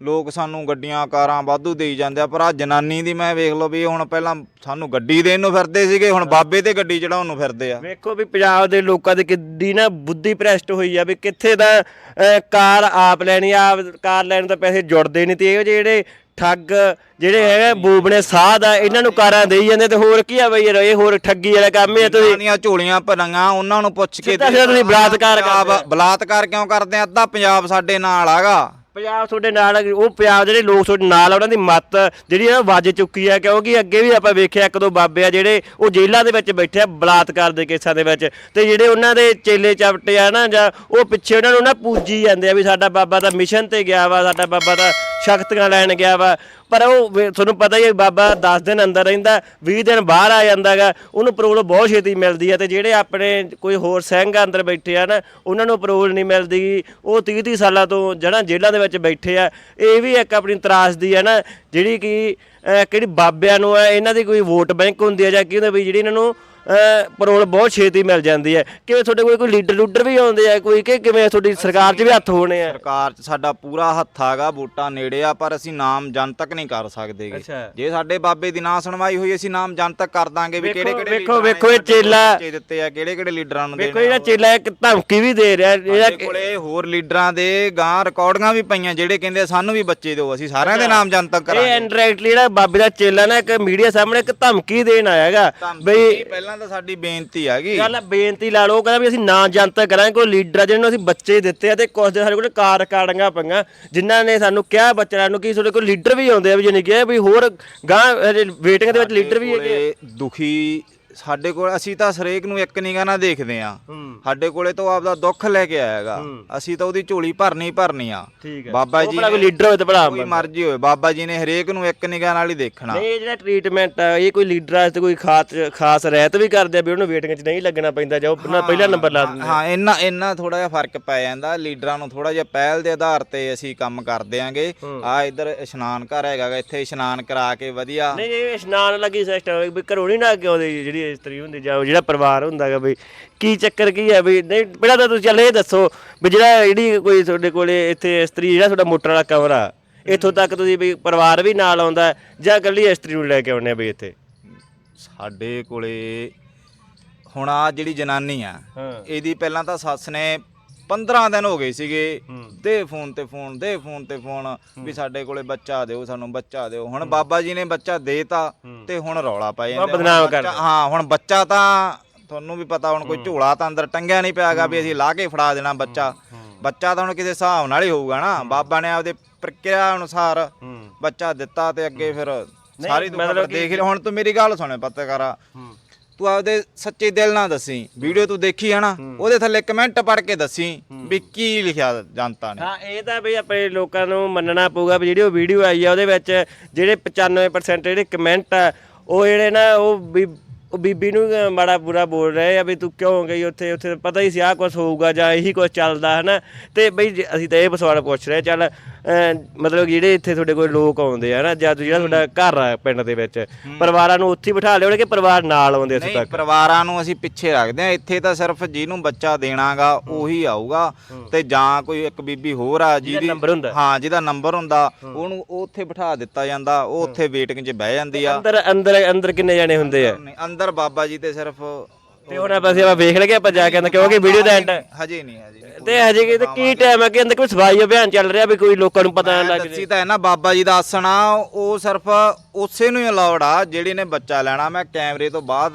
ਲੋਕ ਸਾਨੂੰ ਗੱਡੀਆਂ ਕਾਰਾਂ ਵਾਧੂ ਦੇਈ ਜਾਂਦੇ ਆ ਪਰ ਆ ਜਨਾਨੀ ਦੀ ਮੈਂ ਵੇਖ ਲਓ ਵੀ ਹੁਣ ਪਹਿਲਾਂ ਸਾਨੂੰ ਗੱਡੀ ਦੇਣ ਨੂੰ ਫਿਰਦੇ ਸੀਗੇ ਹੁਣ ਬਾਬੇ ਤੇ ਗੱਡੀ ਚੜਾਉਣ ਨੂੰ ਫਿਰਦੇ ਆ। ਵੇਖੋ ਵੀ ਪੰਜਾਬ ਦੇ ਲੋਕਾਂ ਦੀ ਕਿੱਡੀ ਨਾ ਬੁੱਧੀ ਭ੍ਰਸ਼ਟ ਹੋਈ ਆ ਵੀ ਕਿੱਥੇ ਦਾ ਅਹ, ਕਾਰ ਆਪ ਲੈਣੀ ਆ ਆਪ ਕਾਰ ਲੈਣ ਤੋਂ ਪੈਸੇ ਜੁੜਦੇ ਨਹੀਂ ਤੇ ਇਹ ਜਿਹੜੇ ਠੱਗ ਜਿਹੜੇ ਹੈਗੇ ਬੂਬਣੇ ਸਾਧ ਆ ਇਹਨਾਂ ਨੂੰ ਕਾਰਾਂ ਦੇਈ ਜਾਂਦੇ ਤੇ ਹੋਰ ਕੀ ਆ ਬਈ ਯਾਰ ਇਹ ਹੋਰ ਠੱਗੀ ਵਾਲਾ ਕੰਮ ਹੀ ਆ ਤੁਸੀਂ ਦੀਆਂ ਝੋਲੀਆਂ ਭਰੀਆਂ ਉਹਨਾਂ ਨੂੰ ਪੁੱਛ ਕੇ ਸਿੱਧਾ ਸਿੱਧਾ ਤੁਸੀਂ ਬਲਾਤਕਾਰ ਪੰਜਾਬ- ਕਰਦੇ ਆ। ਬਲਾਤਕਾਰ ਕਿਉਂ ਕਰਦੇ ਆ? ਅੱਧਾ ਪੰਜਾਬ ਸਾਡੇ ਨਾਲ ਆਗਾ। ਪੰਜਾਬ ਤੁਹਾਡੇ ਨਾਲ ਆ, ਉਹ ਪੰਜਾਬ ਜਿਹੜੇ ਲੋਕ ਤੁਹਾਡੇ ਨਾਲ ਆ, ਉਹਨਾਂ ਦੀ ਮੱਤ ਜਿਹੜੀ ਆ ਵੱਜ ਚੁੱਕੀ ਆ ਕਿਉਂਕਿ ਅੱਗੇ ਵੀ ਆਪਾਂ ਵੇਖਿਆ ਇੱਕ ਦੋ ਬਾਬੇ ਆ ਜਿਹੜੇ ਉਹ ਜੇਲ੍ਹਾਂ ਦੇ ਵਿੱਚ ਬੈਠੇ ਆ ਬਲਾਤਕਾਰ ਦੇ ਕੇਸਾਂ ਦੇ ਵਿੱਚ ਤੇ ਜਿਹੜੇ ਉਹਨਾਂ ਦੇ ਚੇਲੇ ਚਪਟੇ ਆ ਨਾ ਜਾਂ ਉਹ ਪਿੱਛੇ ਉਹਨਾਂ ਨੂੰ ਨਾ ਪੂਜੀ ਜਾਂਦੇ ਆ ਵੀ ਸਾਡਾ ਬਾਬਾ ਤਾਂ ਮਿਸ਼ਨ ਤੇ ਗਿਆ ਵਾ ਸਾਡਾ ਬਾਬਾ ਤਾਂ ਸ਼ਕਤੀਆਂ ਲੈਣ ਗਿਆ ਵਾ। ਪਰ ਉਹ ਵੇ- ਤੁਹਾਨੂੰ ਪਤਾ ਹੀ ਹੈ ਬਾਬਾ 10 ਦਿਨ ਅੰਦਰ ਰਹਿੰਦਾ 20 ਦਿਨ ਬਾਹਰ ਆ ਜਾਂਦਾ ਗਾ। ਉਹਨੂੰ ਪ੍ਰੋਬਲਮ ਬਹੁਤ ਛੇਤੀ ਮਿਲਦੀ ਹੈ ਤੇ ਜਿਹੜੇ ਆਪਣੇ ਕੋਈ ਹੋਰ ਸਿੰਘ ਆ ਅੰਦਰ ਬੈਠੇ ਆ ਨਾ ਉਹਨਾਂ ਨੂੰ ਪ੍ਰੋਬਲਮ ਨਹੀਂ ਮਿਲਦੀ। ਉਹ 30 30 ਸਾਲਾਂ ਤੋਂ ਜਿਹੜਾ ਜੇਲ੍ਹਾਂ ਦੇ ਵਿੱਚ ਬੈਠੇ ਆ। ਇਹ ਵੀ ਇੱਕ ਆਪਣੀ ਤਰਾਸਦੀ ਹੈ ਨਾ ਜਿਹੜੀ ਕਿ ਅਹ, ਕਿਹੜੀ ਬਾਬਿਆਂ ਨੂੰ ਹੈ ਇਹਨਾਂ ਦੀ ਕੋਈ ਵੋਟ ਬੈਂਕ ਹੁੰਦੀ ਆ ਜਾਂ ਕੀ ਹੁੰਦਾ ਵੀ ਜਿਹੜੀ ਇਹਨਾਂ ਨੂੰ ਪਰੋਲ ਬਹੁਤ ਛੇਤੀ ਮਿਲ ਜਾਂਦੀ ਹੈ। ਕਿਵੇਂ ਤੁਹਾਡੇ ਕੋਲ ਕੋਈ ਲੀਡਰ ਲੂਡਰ ਵੀ ਆਉਂਦੇ ਆ ਕੋਈ ਕਿ ਕਿਵੇਂ ਤੁਹਾਡੀ ਸਰਕਾਰ 'ਚ ਵੀ ਹੱਥ ਹੋਣੇ ਆ? ਸਰਕਾਰ 'ਚ ਸਾਡਾ ਪੂਰਾ ਹੱਥ ਆਗਾ ਵੋਟਾਂ ਨੇੜੇ ਆ ਪਰ ਅਸੀਂ ਨਾਮ ਜਨਤਕ ਨਹੀਂ ਕਰ ਸਕਦੇਗੇ। ਜੇ ਸਾਡੇ ਬਾਬੇ ਦੀ ਨਾ ਸੁਣਵਾਈ ਹੋਈ ਅਸੀਂ ਨਾਮ ਜਨਤਕ ਕਰ ਦਾਂਗੇ ਵੀ ਕਿਹੜੇ ਕਿਹੜੇ ਵੇਖੋ- ਵੇਖੋ ਇਹ ਚੇਲਾ- ਦਿੱਤੇ ਆ ਕਿਹੜੇ ਕਿਹੜੇ ਲੀਡਰਾਂ ਨੂੰ ਵੇਖੋ ਜਿਹੜਾ ਚੇਲਾ ਇੱਕ ਧਮਕੀ ਵੀ ਦੇ ਰਿਹਾ ਇਹਦਾ ਕੋਲੇ ਹੋਰ ਲੀਡਰਾਂ ਦੇ ਗਾਂ ਰਿਕਾਰਡਿੰਗਾਂ ਵੀ ਪਈਆਂ ਜਿਹੜੇ ਕਹਿੰਦੇ ਸਾਨੂੰ ਵੀ ਬੱਚੇ ਦਿਓ ਅਸੀਂ ਸਾਰਿਆਂ ਦੇ ਨਾਮ ਜਨਤਕ ਇਹ ਕਰਾਂਗੇ। ਇਨਡਾਇਰੈਕਟਲੀ ਜਿਹੜਾ ਬਾਬੇ ਦਾ ਚੇਲਾ ਨਾ ਇੱਕ ਮੀਡੀਆ ਸਾਹਮਣੇ ਇੱਕ ਧਮਕੀ ਦੇਣ ਆਇਆਗਾ ਬਈ ਬਈ ਪਹਿਲਾਂ ਤਾਂ ਸਾਡੀ ਬੇਨਤੀ ਹੈਗੀ ਗੱਲ ਬੇਨਤੀ ਲਾ ਲਓ ਕਹਿੰਦਾ ਵੀ ਅਸੀਂ ਨਾਂ ਜਨਤਕ ਕਰਾਂਗੇ ਕੋਈ ਲੀਡਰ ਆ ਜਿਹਨਾਂ ਨੂੰ ਅਸੀਂ ਬੱਚੇ ਦਿੱਤੇ ਆ ਤੇ ਕੁਝ ਦੇ ਸਾਡੇ ਕੋਲ ਕਾਰ ਰਿਕਾਰਡਿੰਗਾਂ ਪਈਆਂ ਜਿਨ੍ਹਾਂ ਨੇ ਸਾਨੂੰ ਕਿਹਾ ਬੱਚਿਆਂ ਨੂੰ ਕਿ ਤੁਹਾਡੇ ਕੋਲ ਲੀਡਰ ਵੀ ਆਉਂਦੇ ਆ ਵੀ ਜਿਹਨੇ ਕਿਹਾ ਵੀ ਹੋਰ ਗਾਂ ਵੇਟਿੰਗ ਦੇ ਵਿੱਚ ਲੀਡਰ ਵੀ ਹੈਗੇ ਦੁਖੀ ਸਾਡੇ ਕੋਲ ਅਸੀਂ ਤਾਂ ਹਰੇਕ ਨੂੰ ਇੱਕ ਨਿਗਾਹ ਨਾਲ ਦੇਖਦੇ ਆ ਹੂੰ। ਸਾਡੇ ਕੋਲੇ ਤਾਂ ਉਹ ਆਪਦਾ ਦੁੱਖ ਲੈ ਕੇ ਆਇਆਗਾ। ਅਸੀਂ ਤਾਂ ਉਹਦੀ ਝੋਲੀ ਭਰਨੀ ਭਰਨੀ ਆ। ਠੀਕ ਹੈ। ਬਾਬਾ ਜੀ ਕੋਈ ਲੀਡਰ ਹੋਵੇ ਤੇ ਭਲਾ ਕੋਈ ਮਰਜ਼ੀ ਹੋਵੇ ਬਾਬਾ ਜੀ ਨੇ ਹਰੇਕ ਨੂੰ ਇੱਕ ਨਿਗਾਹ ਨਾਲ ਹੀ ਦੇਖਣਾ। ਨਹੀਂ ਇਹ ਜਿਹੜਾ ਟ੍ਰੀਟਮੈਂਟ ਆ ਇਹ ਕੋਈ ਲੀਡਰ ਵਾਸਤੇ ਕੋਈ ਖਾਸ ਖਾਸ ਰਹਿਤ ਵੀ ਕਰਦੇ ਆ ਵੀ ਉਹਨੂੰ ਵੇਟਿੰਗ 'ਚ ਨਹੀਂ ਲੱਗਣਾ ਪੈਂਦਾ ਜਾਂ ਉਹ ਪਹਿਲਾਂ- ਪਹਿਲਾ ਨੰਬਰ ਲਾ ਦਿੰਦੇ ਆ। ਹਾਂ ਇੰਨਾ ਇੰਨਾ ਥੋੜਾ ਜਿਹਾ ਫ਼ਰਕ ਪੈ ਜਾਂਦਾ। ਲੀਡਰਾਂ ਨੂੰ ਥੋੜਾ ਜਿਹਾ ਪਹਿਲ ਦੇ ਆਧਾਰ ਤੇ ਅਸੀਂ ਕੰਮ ਕਰਦੇ ਆਂਗੇ ਆ ਇੱਧਰ ਇਸ਼ਨਾਨ ਘਰ ਹੈਗਾ ਗਾ, ਇੱਥੇ ਇਸ਼ਨਾਨ ਕਰਾ ਕੇ ਵਧੀਆ। ਨਹੀਂ ਇਹ ਇਸ਼ਨਾਨ ਲੱਗੀ ਸਿਸਟਮ ਵੀ ਘਰੋਂ ਨਹੀਂ ਨਾ ਕਿਉਂ ਦੀ ਜਿਹੜੀ ਇਸਤਰੀ ਹੁੰਦੀ ਜਾਂ ਜਿਹੜਾ ਪਰਿਵਾਰ ਹੁੰਦਾਗਾ ਬਈ ਕੀ ਚੱਕਰ ਕੀ ਹੈ ਵੀ ਨਹੀਂ ਪਹਿਲਾਂ ਤਾਂ ਤੁਸੀਂ ਚੱਲ ਇਹ ਦੱਸੋ ਵੀ ਜਿਹੜਾ ਜਿਹੜੀ ਕੋਈ ਤੁਹਾਡੇ ਕੋਲੇ ਇੱਥੇ ਇਸਤਰੀ ਜਿਹੜਾ ਤੁਹਾਡਾ ਮੋਟਰ ਵਾਲਾ ਕਮਰਾ ਇੱਥੋਂ ਤੱਕ ਤੁਸੀਂ ਵੀ ਪਰਿਵਾਰ ਵੀ ਨਾਲ ਆਉਂਦਾ ਜਾਂ ਇਕੱਲੀ ਇਸਤਰੀ ਨੂੰ ਲੈ ਕੇ ਆਉਂਦੇ ਆ ਬਈ ਇੱਥੇ? ਸਾਡੇ ਕੋਲੇ ਹੁਣ ਆ ਜਿਹੜੀ ਜਨਾਨੀ ਆ ਹਾਂ। ਇਹਦੀ ਪਹਿਲਾਂ ਤਾਂ ਸੱਸ ਨੇ 15 ਦਿਨ ਹੋ ਗਏ ਸੀਗੇ। ਦੇ ਫੋਨ ਤੇ ਫੋਨ ਦੇ ਫੋਨ ਤੇ ਫੋਨ। ਵੀ ਸਾਡੇ ਕੋਲੇ ਬੱਚਾ ਦਿਓ ਸਾਨੂੰ ਬੱਚਾ ਦਿਓ। ਹੁਣ ਬਾਬਾ ਜੀ ਨੇ ਬੱਚਾ ਦੇਤਾ ਤੇ ਹੁਣ ਰੌਲਾ ਪੈ ਜਾਂਦਾ। ਬਦਨਾਮ ਬੱਚਾ- ਹਾਂ ਹੁਣ ਬੱਚਾ ਤਾਂ ਤੁਹਾਨੂੰ ਵੀ ਪਤਾ ਹੁਣ ਕੋਈ ਝੋਲਾ ਤਾਂ ਅੰਦਰ ਟੰਗਿਆ ਨਹੀਂ ਪਿਆਗਾ ਵੀ ਅਸੀਂ ਲਾ ਕੇ ਫੜਾ ਦੇਣਾ ਬੱਚਾ। ਬੱਚਾ ਤਾਂ ਹੁਣ ਕਿਸੇ ਹਿਸਾਬ ਨਾਲ ਹੀ ਹੋਊਗਾ ਨਾ। ਬਾਬਾ ਨੇ ਆਪਦੇ ਪ੍ਰਕਿਰਿਆ ਅਨੁਸਾਰ ਬੱਚਾ ਦਿੱਤਾ ਤੇ ਅੱਗੇ ਫਿਰ ਸਾਰੀ ਖਬਰ ਦੇਖ ਲੈ ਹੁਣ ਤੂੰ ਮੇਰੀ ਗੱਲ ਸੁਣੇ ਪੱਤਰਕਾਰਾ। ਤੂੰ ਆਪਦੇ ਸੱਚੇ ਦਿਲ ਨਾਲ ਦੱਸੀ ਵੀਡੀਓ ਤੂੰ ਦੇਖੀ ਹੈ ਨਾ ਉਹਦੇ ਥੱਲੇ ਕਮੈਂਟ ਪੜ੍ਹ ਕੇ ਦੱਸੀ ਵੀ ਕੀ ਲਿਖਿਆ ਜਨਤਾ ਨੇ। ਹਾਂ ਇਹ ਤਾਂ ਬਈ ਆਪਣੇ ਲੋਕਾਂ ਨੂੰ ਮੰਨਣਾ ਪਊਗਾ ਵੀ ਜਿਹੜੀ ਉਹ ਵੀਡੀਓ ਆਈ ਆ ਉਹਦੇ ਵਿੱਚ ਜਿਹੜੇ 95% ਜਿਹੜੇ ਕਮੈਂਟ ਆ ਉਹ ਜਿਹੜੇ ਨਾ ਉਹ ਵੀ ਉਹ ਬੀਬੀ ਨੂੰ ਮਾੜਾ ਬੁਰਾ ਬੋਲ ਰਹੇ ਆ ਵੀ ਤੂੰ ਕਿਉਂ ਗਈ ਉੱਥੇ ਉੱਥੇ ਪਤਾ ਹੀ ਸੀ ਆਹ ਕੁਝ ਹੋਊਗਾ ਜਾਂ ਇਹੀ ਕੁਝ ਚੱਲਦਾ ਹੈ ਨਾ ਤੇ ਬਈ ਅਸੀਂ ਤਾਂ ਇਹ ਸਵਾਲ ਪੁੱਛ ਰਹੇ ਚੱਲ ਮਤਲਬ ਜਿਹੜੇ ਇੱਥੇ ਤੁਹਾਡੇ ਕੋਲ ਲੋਕ ਆਉਂਦੇ ਆ ਨਾ ਜਾਂ ਜਿਹੜਾ ਤੁਹਾਡਾ ਘਰ ਆ ਪਿੰਡ ਦੇ ਵਿੱਚ ਪਰਿਵਾਰਾਂ ਨੂੰ ਉੱਥੇ ਹੀ ਬਿਠਾ ਲਿਓ ਕਿ ਪਰਿਵਾਰ ਨਾਲ ਆਉਂਦੇ ਇੱਥੇ ਨਹੀਂ ਤੱਕ। ਪਰਿਵਾਰਾਂ ਨੂੰ ਅਸੀਂ ਪਿੱਛੇ ਰੱਖਦੇ ਆ ਇੱਥੇ ਤਾਂ ਸਿਰਫ ਜਿਹਨੂੰ ਬੱਚਾ ਦੇਣਾਗਾ ਉਹੀ ਆਊਗਾ। ਤੇ ਜਾਂ ਕੋਈ ਇੱਕ ਬੀਬੀ ਹੋਰ ਆ ਜਿਹਦੀ ਹੁੰਦਾ। ਹਾਂ ਜਿਹਦਾ ਨੰਬਰ ਹੁੰਦਾ ਉਹਨੂੰ ਉਹ ਉੱਥੇ ਬਿਠਾ ਦਿੱਤਾ ਜਾਂਦਾ ਉਹ ਉੱਥੇ ਵੇਟਿੰਗ 'ਚ ਬਹਿ ਜਾਂਦੀ ਆ। ਅੰਦਰ ਅੰਦਰ ਅੰਦਰ ਕਿੰਨੇ ਜਾਣੇ ਹੁੰਦੇ ਆ? ਅੰਦਰ ਬਾਬਾ ਜੀ ਤੇ ਸਿਰਫ ਤੇ ਹੁਣ ਆਪਾਂ ਅਸੀਂ ਆਪਾਂ ਵੇਖ ਲਗੇ ਆਪਾਂ ਜਾ ਕੇ ਅੰਦਰ ਕਿਉਂਕਿ ਵੀਡੀਓ ਦਾ ਐਂਡ ਹਜੇ ਨਹੀਂ ਹਜੇ ਨਹੀਂ। ਤੇ ਹਜੇ ਕਿ ਤੇ ਕੀ ਟਾਈਮ ਹੈ ਕਿ ਅੰਦਰ ਕੋਈ ਸਫ਼ਾਈ ਅਭਿਆਨ ਚੱਲ ਰਿਹਾ ਵੀ ਕੋਈ ਲੋਕਾਂ ਨੂੰ ਪਤਾ ਨਾ ਲੱਗ ਦੱਸੀ ਤਾਂ ਹੈ ਨਾ ਬਾਬਾ ਜੀ ਦਾ ਆਸਣ ਆ ਉਹ ਸਿਰਫ ਉਸੇ ਨੂੰ ਹੀ ਅਲਾਉਡ ਆ ਜਿਹੜੀ ਨੇ ਬੱਚਾ ਲੈਣਾ। ਮੈਂ ਕੈਮਰੇ ਤੋਂ ਬਾਅਦ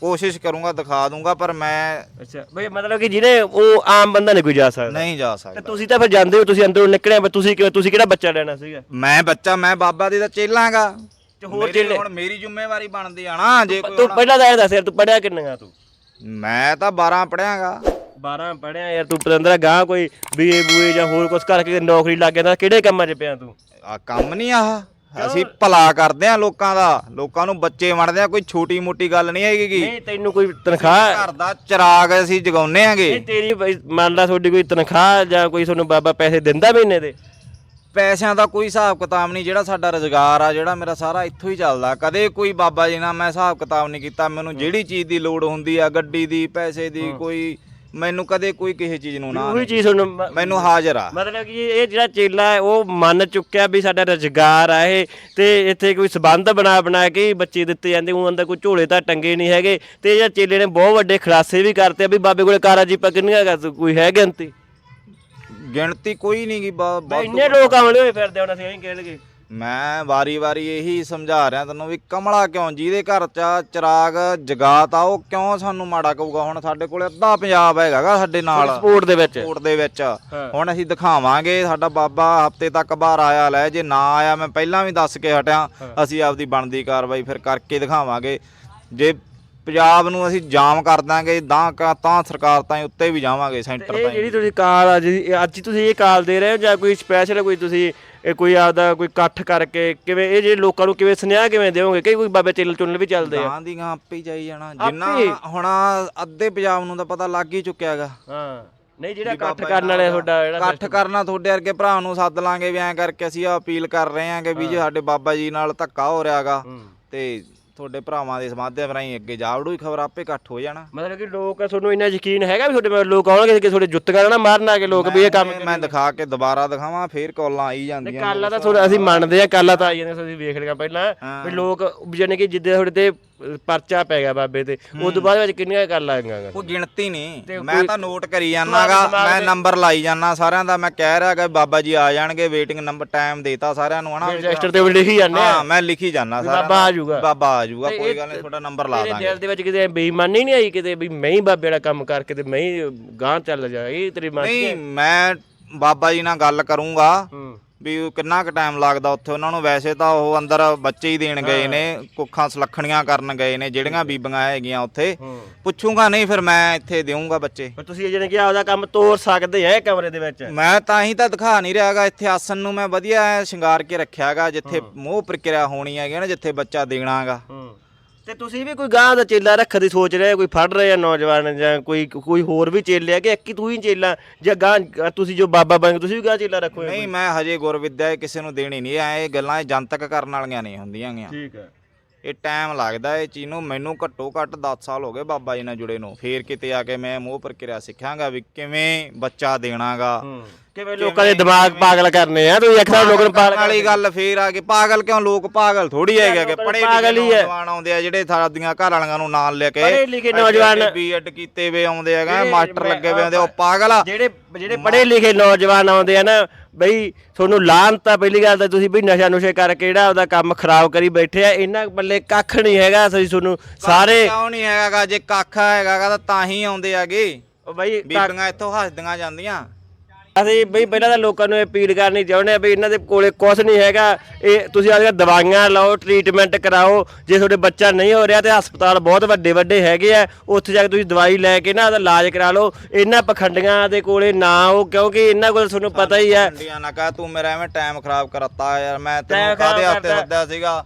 ਕੋਸ਼ਿਸ਼ ਕਰੂੰਗਾ ਦਿਖਾ ਦੂੰਗਾ ਪਰ ਮੈਂ ਅੱਛਾ ਬਈ ਮਤਲਬ ਕਿ ਜਿਹਨੇ ਉਹ ਆਮ ਬੰਦਾ ਨਹੀਂ ਕੋਈ ਜਾ ਸਕਦਾ। ਨਹੀਂ ਜਾ ਤੇ ਸਕਦਾ। ਤੁਸੀਂ ਤਾਂ ਫਿਰ ਜਾਂਦੇ ਹੋ ਤੁਸੀਂ ਅੰਦਰੋਂ ਨਿਕਲਿਆ ਪਰ ਤੁਸੀਂ ਕਿਹੜਾ ਬੱਚਾ ਲੈਣਾ ਸੀਗਾ? ਮੈਂ ਬੱਚਾ ਮੈਂ ਬਾਬਾ ਦੀ ਦਾ ਚੇਲਾਂਗਾ ਤੇ ਹੋਰ ਮੇਰੀ ਚੇਲੇ? ਹੁਣ ਮੇਰੀ ਜ਼ਿੰਮੇਵਾਰੀ ਬਣਦੀ ਆ ਨਾ ਜੇ ਕੋਈ ਤੂੰ ਪਹਿਲਾਂ ਤਾਂ ਇਹ ਦੱਸ ਯਾਰ ਤੂੰ ਪੜਿਆ ਕਿੰਨਾ ਤੂੰ? ਮੈਂ ਤਾਂ 12 ਪੜਿਆਂਗਾ 12 ਪੜਿਆ ਯਾਰ ਤੂੰ ਪਤੰਦਰਾ ਗਾਂ ਕੋਈ ਬੀਏ ਬੂਏ ਜਾਂ ਹੋਰ ਕੁਝ ਕਰਕੇ ਨੌਕਰੀ ਲੱਗ ਜਾਂਦਾ ਕਿਹੜੇ ਕੰਮਾਂ 'ਚ ਪਿਆ ਤੂੰ? ਆ ਕੰਮ ਨਹੀਂ ਆਹ। ਅਸੀਂ ਭਲਾ ਕਰਦੇ ਆ ਲੋਕਾਂ ਦਾ। ਲੋਕਾਂ ਨੂੰ ਬੱਚੇ ਵੰਡਦੇ ਆ ਕੋਈ ਛੋਟੀ ਮੋਟੀ ਗੱਲ ਨਹੀਂ ਹੈਗੀ ਗੀ। ਨਹੀਂ ਤੈਨੂੰ ਕੋਈ ਤਨਖਾਹ ਘਰ ਦਾ ਚਿਰਾਗ ਅਸੀਂ ਜਗਾਉਨੇ ਆਂਗੇ ਨਹੀਂ ਤੇਰੀ ਬਈ ਮੰਨ ਲਾ ਤੁਹਾਡੀ ਕੋਈ ਤਨਖਾਹ ਜਾਂ ਕੋਈ ਤੁਹਾਨੂੰ ਬਾਬਾ ਪੈਸੇ ਦਿੰਦਾ ਮਹੀਨੇ ਦੇ। ਪੈਸਿਆਂ ਦਾ ਕੋਈ ਹਿਸਾਬ ਕਿਤਾਬ ਨਹੀਂ ਜਿਹੜਾ ਸਾਡਾ ਰੋਜ਼ਗਾਰ ਆ ਜਿਹੜਾ ਮੇਰਾ ਸਾਰਾ ਇੱਥੋਂ ਹੀ ਚੱਲਦਾ। ਕਦੇ ਕੋਈ ਬਾਬਾ ਜੀ ਨਾਲ ਮੈਂ ਹਿਸਾਬ ਕਿਤਾਬ ਨਹੀਂ ਕੀਤਾ ਮੈਨੂੰ ਜਿਹੜੀ ਚੀਜ਼ ਦੀ ਲੋੜ ਹੁੰਦੀ ਆ ਗੱਡੀ ਦੀ ਪੈਸੇ ਦੀ ਕੋਈ ਮੈਨੂੰ ਕਦੇ ਕੋਈ ਕਿਸੇ ਚੀਜ਼ ਨੂੰ ਨਾ ਉਹੀ ਚੀਜ਼ ਮ- ਮੈਨੂੰ ਹਾਜ਼ਰ ਆ। ਮਤਲਬ ਕਿ ਇਹ ਜਿਹੜਾ ਚੇਲਾ ਹੈ ਉਹ ਮੰਨ ਚੁੱਕਿਆ ਵੀ ਸਾਡਾ ਰੁਜ਼ਗਾਰ ਆ ਇਹ ਤੇ ਇੱਥੇ ਕੋਈ ਸਬੰਧ ਬਣਾ ਬਣਾ ਕੇ ਹੀ ਬੱਚੇ ਦਿੱਤੇ ਜਾਂਦੇ ਉਹ ਅੰਦਰ ਕੋਈ ਝੋਲੇ ਤਾਂ ਟੰਗੇ ਨਹੀਂ ਹੈਗੇ। ਤੇ ਇਹ ਜਿਹੜਾ ਚੇਲੇ ਨੇ ਬਹੁਤ ਵੱਡੇ ਖੁਲਾਸੇ ਵੀ ਕਰਤੇ ਆ ਵੀ ਬਾਬੇ ਕੋਲੇ ਕਾਰਾ ਜੀ ਕਿੰਨੀਆਂ ਕਰ ਕੋਈ ਹੈ ਗਿਣਤੀ ਗਿਣਤੀ ਕੋਈ ਨਹੀਂ ਗੀ ਬਾ- ਬਈ ਵਾਧੂ। ਇੰਨੇ ਲੋਕ ਆਉਂਦੇ ਹੋਏ ਫਿਰਦੇ ਹੁਣ ਅਸੀਂ ਐਂ ਕਹਿਣਗੇ ਮੈਂ ਵਾਰੀ-ਵਾਰੀ ਇਹੀ ਸਮਝਾ ਰਿਹਾ ਤੈਨੂੰ ਵੀ ਕਮਲਾ ਕਿਉਂ? ਜਿਹਦੇ ਘਰ ਚ ਆ ਚਿਰਾਗ ਜਗਾਤ ਉਹ ਕਿਉਂ ਸਾਨੂੰ ਮਾੜਾ ਕਹੂਗਾ? ਹੁਣ ਸਾਡੇ ਕੋਲੇ ਅੱਧਾ ਪੰਜਾਬ ਹੈਗਾਗਾ ਸਾਡੇ ਨਾਲ। ਸਪੋਰਟ ਦੇ ਵਿੱਚ। ਕੋਟ ਦੇ ਵਿੱਚ। ਹੁਣ ਅਸੀਂ ਦਿਖਾਵਾਂਗੇ ਸਾਡਾ ਬਾਬਾ ਹਫ਼ਤੇ ਤੱਕ ਬਾਹਰ ਆਇਆ ਲੈ ਜੇ ਨਾ ਆਇਆ ਮੈਂ ਪਹਿਲਾਂ ਵੀ ਦੱਸ ਕੇ ਹਟਿਆ। ਅਸੀਂ ਆਪਦੀ ਬਣਦੀ ਕਾਰਵਾਈ ਫਿਰ ਕਰਕੇ ਦਿਖਾਵਾਂਗੇ। ਜੇ ਪੰਜਾਬ ਨੂੰ ਅਸੀਂ ਜਾਮ ਕਰ ਦਾਂਗੇ ਤਾਂ ਕਾ- ਤਾਂ ਸਰਕਾਰ ਤਾਂ ਉੱਤੇ ਵੀ ਜਾਵਾਂਗੇ ਸੈਂਟਰ ਇਹ ਤਾਂ ਜਿਹੜੀ ਤੁਸੀਂ ਕਾਲ ਅੱਜ ਹੀ ਤੁਸੀਂ ਇਹ ਕਾਲ ਦੇ ਰਹੇ ਹੋ ਜਾਂ ਕੋਈ ਸਪੈਸ਼ਲ ਕੋਈ ਤੁਸੀਂ ਇਹ ਕੋਈ ਆਪਦਾ ਕੋਈ ਇਕੱਠ ਕਰਕੇ ਕਿਵੇਂ ਇਹ ਜਿਹੜੇ ਲੋਕਾਂ ਨੂੰ ਕਿਵੇਂ ਸੁਨੇਹਾ ਕਿਵੇਂ ਦੇਵੋਗੇ? ਕਿ ਕੋਈ ਬਾਬੇ ਚੇਲ ਚੁਣਲ ਵੀ ਚੱਲਦੇ ਆ। ਗਾਂ ਦੀ ਗਾਂ ਆਪੇ ਹੀ ਜਾਈ ਜਾਣਾ ਆਪੇ ਜਿੰਨਾ ਹੀ? ਹੁਣ ਅੱਧੇ ਪੰਜਾਬ ਨੂੰ ਤਾਂ ਪਤਾ ਲੱਗ ਹੀ ਚੁੱਕਿਆ ਹੈਗਾ। ਹਾਂ ਨਹੀਂ ਜਿਹੜਾ ਇਕੱਠ ਕਰਨ ਵਾਲੇ ਤੁਹਾਡਾ ਜਿਹੜਾ ਇਕੱਠ ਕਰਨਾ ਤੁਹਾਡੇ ਵਰਗੇ ਭਰਾ ਨੂੰ ਸੱਦ ਲਾਂਗੇ ਵੀ ਐਂ ਕਰਕੇ ਅਸੀਂ ਆ ਅਪੀਲ ਕਰ ਰਹੇ ਹਾਂ ਕਿ ਵੀ ਜੇ ਸਾਡੇ ਬਾਬਾ ਜੀ ਨਾਲ ਧੱਕਾ ਹੋ ਰਿਹਾਗਾ। ਤੇ ਤੁਹਾਡੇ ਭਰਾਵਾਂ ਦੇ ਸਮਾਧਿਆਂ ਰਾਹੀਂ ਅੱਗੇ ਜਾਵੜੂ ਹੀ ਖਬਰ ਆਪੇ ਇਕੱਠ ਹੋ ਜਾਣਾ। ਮਤਲਬ ਕਿ ਲੋਕ ਤੁਹਾਨੂੰ ਇੰਨਾ ਯਕੀਨ ਹੈਗਾ ਵੀ ਤੁਹਾਡੇ ਲੋਕ ਆਉਣਗੇ ਕਿ ਤੁਹਾਡੇ ਜੁੱਤੀਆਂ ਨਾ ਮਾਰਨ ਆ ਕੇ ਲੋਕ ਵੀ ਇਹ ਕੰਮ ਮੈਂ- ਦਿਖਾ ਕੇ ਦੁਬਾਰਾ ਦਿਖਾਵਾਂ ਫੇਰ ਕਾਲਾਂ ਆਈ ਜਾਂਦੀਆਂ ਕਾਲਾ ਤਾਂ ਅਸੀਂ ਮੰਨਦੇ ਆ ਕਾਲਾ ਤਾਂ ਆਈ ਜਾਂਦੇ ਤੁਸੀਂ ਵੇਖ ਲਿਆ ਪਹਿਲਾਂ ਵੀ ਲੋਕ ਜਾਨੀ ਕਿ ਜਿੱਦੇ ਤੁਹਾਡੇ ਤੇ ਪਰਚਾ ਪੈ ਗਿਆ ਬਾਬੇ ਤੇ। ਉਸ ਤੋਂ ਬਾਅਦ ਵਿੱਚ ਕਿੰਨੀਆਂ ਕਾਲਾਂ ਆਈਆਂ ਉਹ ਗਿਣਤੀ ਨਹੀਂ। ਮੈਂ ਤਾਂ ਨੋਟ ਕਰੀ ਜਾਨਾਗਾ ਮੈਂ ਨੰਬਰ ਲਾਈ ਜਾਨਾ ਸਾਰਿਆਂ ਦਾ ਮੈਂ ਕਹਿ ਰਿਹਾ ਕਿ ਬਾਬਾ ਜੀ ਆ ਜਾਣਗੇ ਵੇਟਿੰਗ ਨੰਬਰ ਟਾਈਮ ਦੇਤਾ ਸਾਰਿਆਂ ਨੂੰ ਹਨਾ? ਰਜਿਸਟਰ ਤੇ ਲਿਖੀ ਜਾਂਦੇ ਹਾਂ ਮੈਂ ਲਿਖੀ ਜਾਨਾ ਸਾਰਾ ਬਾਬਾ ਆ ਜਾਊਗਾ। ਬਾਬਾ ਆ ਜਾਊਗਾ ਕੋਈ ਗੱਲ ਨਹੀਂ ਤੁਹਾਡਾ ਨੰਬਰ ਲਾ ਦਾਂਗੇ। ਦਿਲ ਦੇ ਵਿੱਚ ਕਿਤੇ ਬੇਈਮਾਨੀ ਨਹੀਂ ਆਈ ਕਿਤੇ ਵੀ ਮੈਂ ਹੀ ਬਾਬੇ ਦਾ ਕੰਮ ਕਰਕੇ ਤੇ ਮੈਂ ਹੀ ਗਾਂ ਚੱਲ ਜਾ ਇਹ ਤੇਰੀ ਮਨ ਨਹੀਂ ਮੈਂ ਬਾਬਾ ਜੀ ਨਾਲ ਗੱਲ ਕਰੂੰਗਾ ਵੀ ਉਹ ਕਿੰਨਾ ਕੁ ਟਾਈਮ ਲੱਗਦਾ ਉੱਥੇ? ਉਹਨਾਂ ਨੂੰ ਵੈਸੇ ਤਾਂ ਉਹ ਅੰਦਰ ਬੱਚੇ ਹੀ ਦੇਣ ਗਏ ਨੇ ਕੁੱਖਾਂ ਸੁਲੱਖਣੀਆਂ ਕਰਨ ਗਏ ਨੇ ਜਿਹੜੀਆਂ ਬੀਬੀਆਂ ਹੈਗੀਆਂ ਉੱਥੇ। ਪੁੱਛੂਗਾ ਨਹੀਂ ਫਿਰ ਮੈਂ ਇੱਥੇ ਦੇਵਾਂਗਾ ਬੱਚੇ। ਪਰ ਤੁਸੀਂ ਜਾਨੀ ਕਿ ਆਪਦਾ ਕੰਮ ਤੋਰ ਸਕਦੇ ਆ ਇਹ ਕਮਰੇ ਦੇ ਵਿੱਚ? ਮੈਂ ਤਾਂ ਹੀ ਤਾਂ ਦਿਖਾ ਨਹੀਂ ਰਿਹਾਗਾ ਇੱਥੇ ਆਸਨ ਨੂੰ ਮੈਂ ਵਧੀਆ ਸ਼ਿੰਗਾਰ ਕੇ ਰੱਖਿਆਗਾ ਜਿੱਥੇ ਮੋਹ ਪ੍ਰਕਿਰਿਆ ਹੋਣੀ ਹੈਗੀ ਨਾ ਜਿੱਥੇ ਬੱਚਾ ਦੇਣਾਗਾ। ਹੂੰ। ਤੇ ਤੁਸੀਂ ਵੀ ਕੋਈ ਗਾਂ ਦਾ ਚੇਲਾ ਰੱਖਣ ਦੀ ਸੋਚ ਰਹੇ ਹੋ, ਕੋਈ ਫੜ ਰਹੇ ਆ ਨੌਜਵਾਨ ਜਾਂ ਕੋਈ ਕੋਈ ਹੋਰ ਵੀ ਚੇਲੇ ਆ ਕਿ ਇੱਕ ਹੀ ਤੂੰ ਹੀ ਚੇਲਾ ਜਾਂ ਗਾਂ ਤੁਸੀਂ ਜੋ ਬਾਬਾ ਬਣ ਤੁਸੀਂ ਵੀ ਗਾਂ ਚੇਲਾ ਰੱਖੋਗੇ ਨਹੀਂ ਮੈਂ ਹਜੇ ਗੁਰਵਿਦਿਆ ਇਹ ਕਿਸੇ ਨੂੰ ਦੇਣੀ ਨਹੀਂ। ਐ ਇਹ ਗੱਲਾਂ ਇਹ ਜਨਤਕ ਕਰਨ ਵਾਲੀਆਂ ਨਹੀਂ ਹੁੰਦੀਆਂ ਗੀਆਂ। ਠੀਕ ਹੈ। ਇਹ ਟਾਈਮ ਲੱਗਦਾ ਇਹ ਚੀਜ਼ ਨੂੰ। ਮੈਨੂੰ ਘੱਟੋ ਘੱਟ 10 ਸਾਲ ਹੋ ਗਏ ਬਾਬਾ ਜੀ ਨਾਲ ਜੁੜੇ ਨੂੰ। ਫੇਰ ਕਿਤੇ ਆ ਕੇ ਮੈਂ ਮੋਹ ਪ੍ਰਕਿਰਿਆ ਸਿੱਖਾਂਗਾ ਵੀ ਕਿਵੇਂ ਬੱਚਾ ਦੇਣਾਗਾ। ਹੂੰ। ਕਿਵੇਂ ਲੋਕਾਂ ਦੇ ਦਿਮਾਗ ਪਾਗਲ ਕਰਨੇ ਆ ਤੁਸੀਂ ਅਕਸਰ ਲੋਕਾਂ ਨੂੰ ਪਾਗਲ ਵਾਲੀ ਗੱਲ ਫੇਰ ਆ ਗਈ ਪਾਗਲ ਕਿਉਂ? ਲੋਕ ਪਾਗਲ ਥੋੜੀ ਹੈਗੇ ਕਿ ਪੜੇ ਪਾਗਲ ਹੀ। ਨੌਜਵਾਨ ਆਉਂਦੇ ਆ ਜਿਹੜੇ ਸਾਡੀਆਂ ਘਰ ਵਾਲੀਆਂ ਨੂੰ ਨਾਲ ਲੈ ਕੇ ਪੜ੍ਹੇ ਲਿਖੇ ਨੌਜਵਾਨ- ਬੀਐਡ ਕੀਤੇ ਵੇ ਆਉਂਦੇ ਹੈਗਾ ਮਾਸਟਰ ਲੱਗੇ ਵੇ ਆਉਂਦੇ ਉਹ ਪਾਗਲ ਆ। ਜਿਹੜੇ ਜਿਹੜੇ ਪੜ੍ਹੇ ਲਿਖੇ ਨੌਜਵਾਨ ਆਉਂਦੇ ਆ ਨਾ ਬਈ ਤੁਹਾਨੂੰ ਲਾਹਨਤ ਆ ਪਹਿਲੀ ਗੱਲ ਤਾਂ ਤੁਸੀਂ ਵੀ ਨਸ਼ਾ ਨੁਸ਼ੇ ਕਰਕੇ ਜਿਹੜਾ ਉਹਦਾ ਕੰਮ ਖਰਾਬ ਕਰੀ ਬੈਠੇ ਆ ਇਹਨਾਂ ਬੱਲੇ ਕੱਖ ਨਹੀਂ ਹੈਗਾ ਅਸੀਂ ਤੁਹਾਨੂੰ ਸਾਰੇ ਕਿਉਂ ਨਹੀਂ ਹੈਗਾਗਾ ਜੇ ਕੱਖ ਹੈਗਾਗਾ ਤਾਂ ਤਾਂ ਹੀ ਆਉਂਦੇ ਹੈਗੇ। ਉਹ ਬਈ ਬੀਬੀਆਂ ਇੱਥੋਂ ਹੱਸਦੀਆਂ ਜਾਂਦੀਆਂ। ਅਸੀਂ ਬਈ ਪਹਿਲਾਂ ਤਾਂ ਲੋਕਾਂ ਨੂੰ ਅਪੀਲ ਕਰਨੀ ਚਾਹੁੰਦੇ ਆ ਵੀ ਇਹਨਾਂ ਦੇ ਕੋਲੇ ਕੁਝ ਨਹੀਂ ਹੈਗਾ। ਇਹ ਤੁਸੀਂ ਆਪਣੀਆਂ ਦਵਾਈਆਂ ਲਓ ਟ੍ਰੀਟਮੈਂਟ ਕਰਾਓ। ਜੇ ਤੁਹਾਡੇ ਬੱਚਾ ਨਹੀਂ ਹੋ ਰਿਹਾ ਤੇ ਹਸਪਤਾਲ ਬਹੁਤ ਵੱਡੇ ਵੱਡੇ ਹੈਗੇ ਆ ਉੱਥੇ ਜਾ ਕੇ ਤੁਸੀਂ ਦਵਾਈ ਲੈ ਕੇ ਨਾ ਉਹਦਾ ਇਲਾਜ ਕਰਾ ਲਓ। ਇਹਨਾਂ ਪਖੰਡੀਆਂ ਦੇ ਕੋਲੇ ਨਾ ਆਓ ਕਿਉਂਕਿ ਇਹਨਾਂ ਕੋਲ ਤੁਹਾਨੂੰ ਪਤਾ ਹੀ ਹੈ। ਇੰਡੀਆ ਨਾ ਕਹ ਤੂੰ ਮੇਰਾ ਐਵੇਂ ਟਾਈਮ ਖਰਾਬ ਕਰਤਾ ਯਾਰ ਮੈਂ ਤੈਨੂੰ ਕਾਦੇ ਹੱਥੇ। ਸੱਦਿਆ ਸੀਗਾ?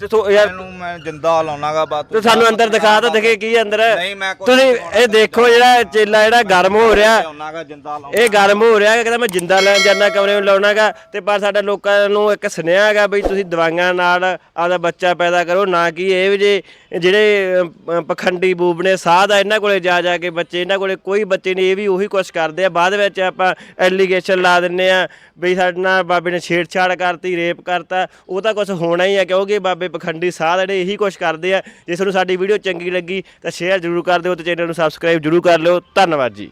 ਤੇ ਥੋ- ਯਾਰ ਮੈਨੂੰ ਮੈਂ ਜਿੰਦਾ ਲਾਉਣਾਗਾ ਬਾਤ ਤੇ ਸਾਨੂੰ ਅੰਦਰ ਦਿਖਾ ਤਾਂ ਦਿਖੇ ਕੀ ਅੰਦਰ। ਨਹੀਂ ਮੈਂ ਕੁਛ ਤੁਸੀਂ ਇਹ ਦੇਖੋ ਜਿਹੜਾ ਚੇਲਾ ਜਿਹੜਾ ਗਰਮ ਹੋ ਰਿਹਾ। ਲਾਉਣਾਗਾ ਜਿੰਦਾ ਇਹ ਗਰਮ ਹੋ ਰਿਹਾ ਕਹਿੰਦਾ ਮੈਂ ਜਿੰਦਾ ਲੈਣ ਜਾਣਾ ਕਮਰੇ ਨੂੰ ਲਾਉਣਾਗਾ। ਤੇ ਪਰ ਸਾਡਾ ਲੋਕਾਂ ਨੂੰ ਇੱਕ ਸੁਨੇਹਾ ਹੈਗਾ ਬਈ ਤੁਸੀਂ ਦਵਾਈਆਂ ਨਾਲ ਆਪਦਾ ਬੱਚਾ ਪੈਦਾ ਕਰੋ ਨਾ ਕਿ ਇਹ ਵੀ ਜੇ ਜਿਹੜੇ ਅਮ, ਪਖੰਡੀ ਬੂਬ ਨੇ ਸਾਹ ਦਾ ਇਹਨਾਂ ਕੋਲੇ ਜਾ ਜਾ ਕੇ ਬੱਚੇ ਇਹਨਾਂ ਕੋਲੇ ਕੋਈ ਬੱਚੇ ਨਹੀਂ ਇਹ ਵੀ ਉਹੀ ਕੁਛ ਕਰਦੇ ਆ। ਬਾਅਦ ਵਿੱਚ ਆਪਾਂ ਐਲੀਗੇਸ਼ਨ ਲਾ ਦਿੰਨੇ ਆ ਬਈ ਸਾਡੇ ਨਾਲ ਬਾਬੇ ਨੇ ਛੇੜਛਾੜ ਕਰਤੀ ਰੇਪ ਕਰਤਾ। ਉਹ ਤਾਂ ਕੁਝ ਹੋਣਾ ਹੀ ਆ ਕਿਉਂਕਿ ਬਾਬੇ ਪਖੰਡੀ ਸਾਹ ਜਿਹੜੇ ਇਹੀ ਕੁਛ ਕਰਦੇ ਆ। ਜੇ ਤੁਹਾਨੂੰ ਸਾਡੀ ਵੀਡੀਓ ਚੰਗੀ ਲੱਗੀ ਤਾਂ ਸ਼ੇਅਰ ਜ਼ਰੂਰ ਕਰ ਦਿਓ ਤੇ ਚੈਨਲ ਨੂੰ ਸਬਸਕ੍ਰਾਈਬ ਜ਼ਰੂਰ ਕਰ ਲਿਓ। ਧੰਨਵਾਦ ਜੀ।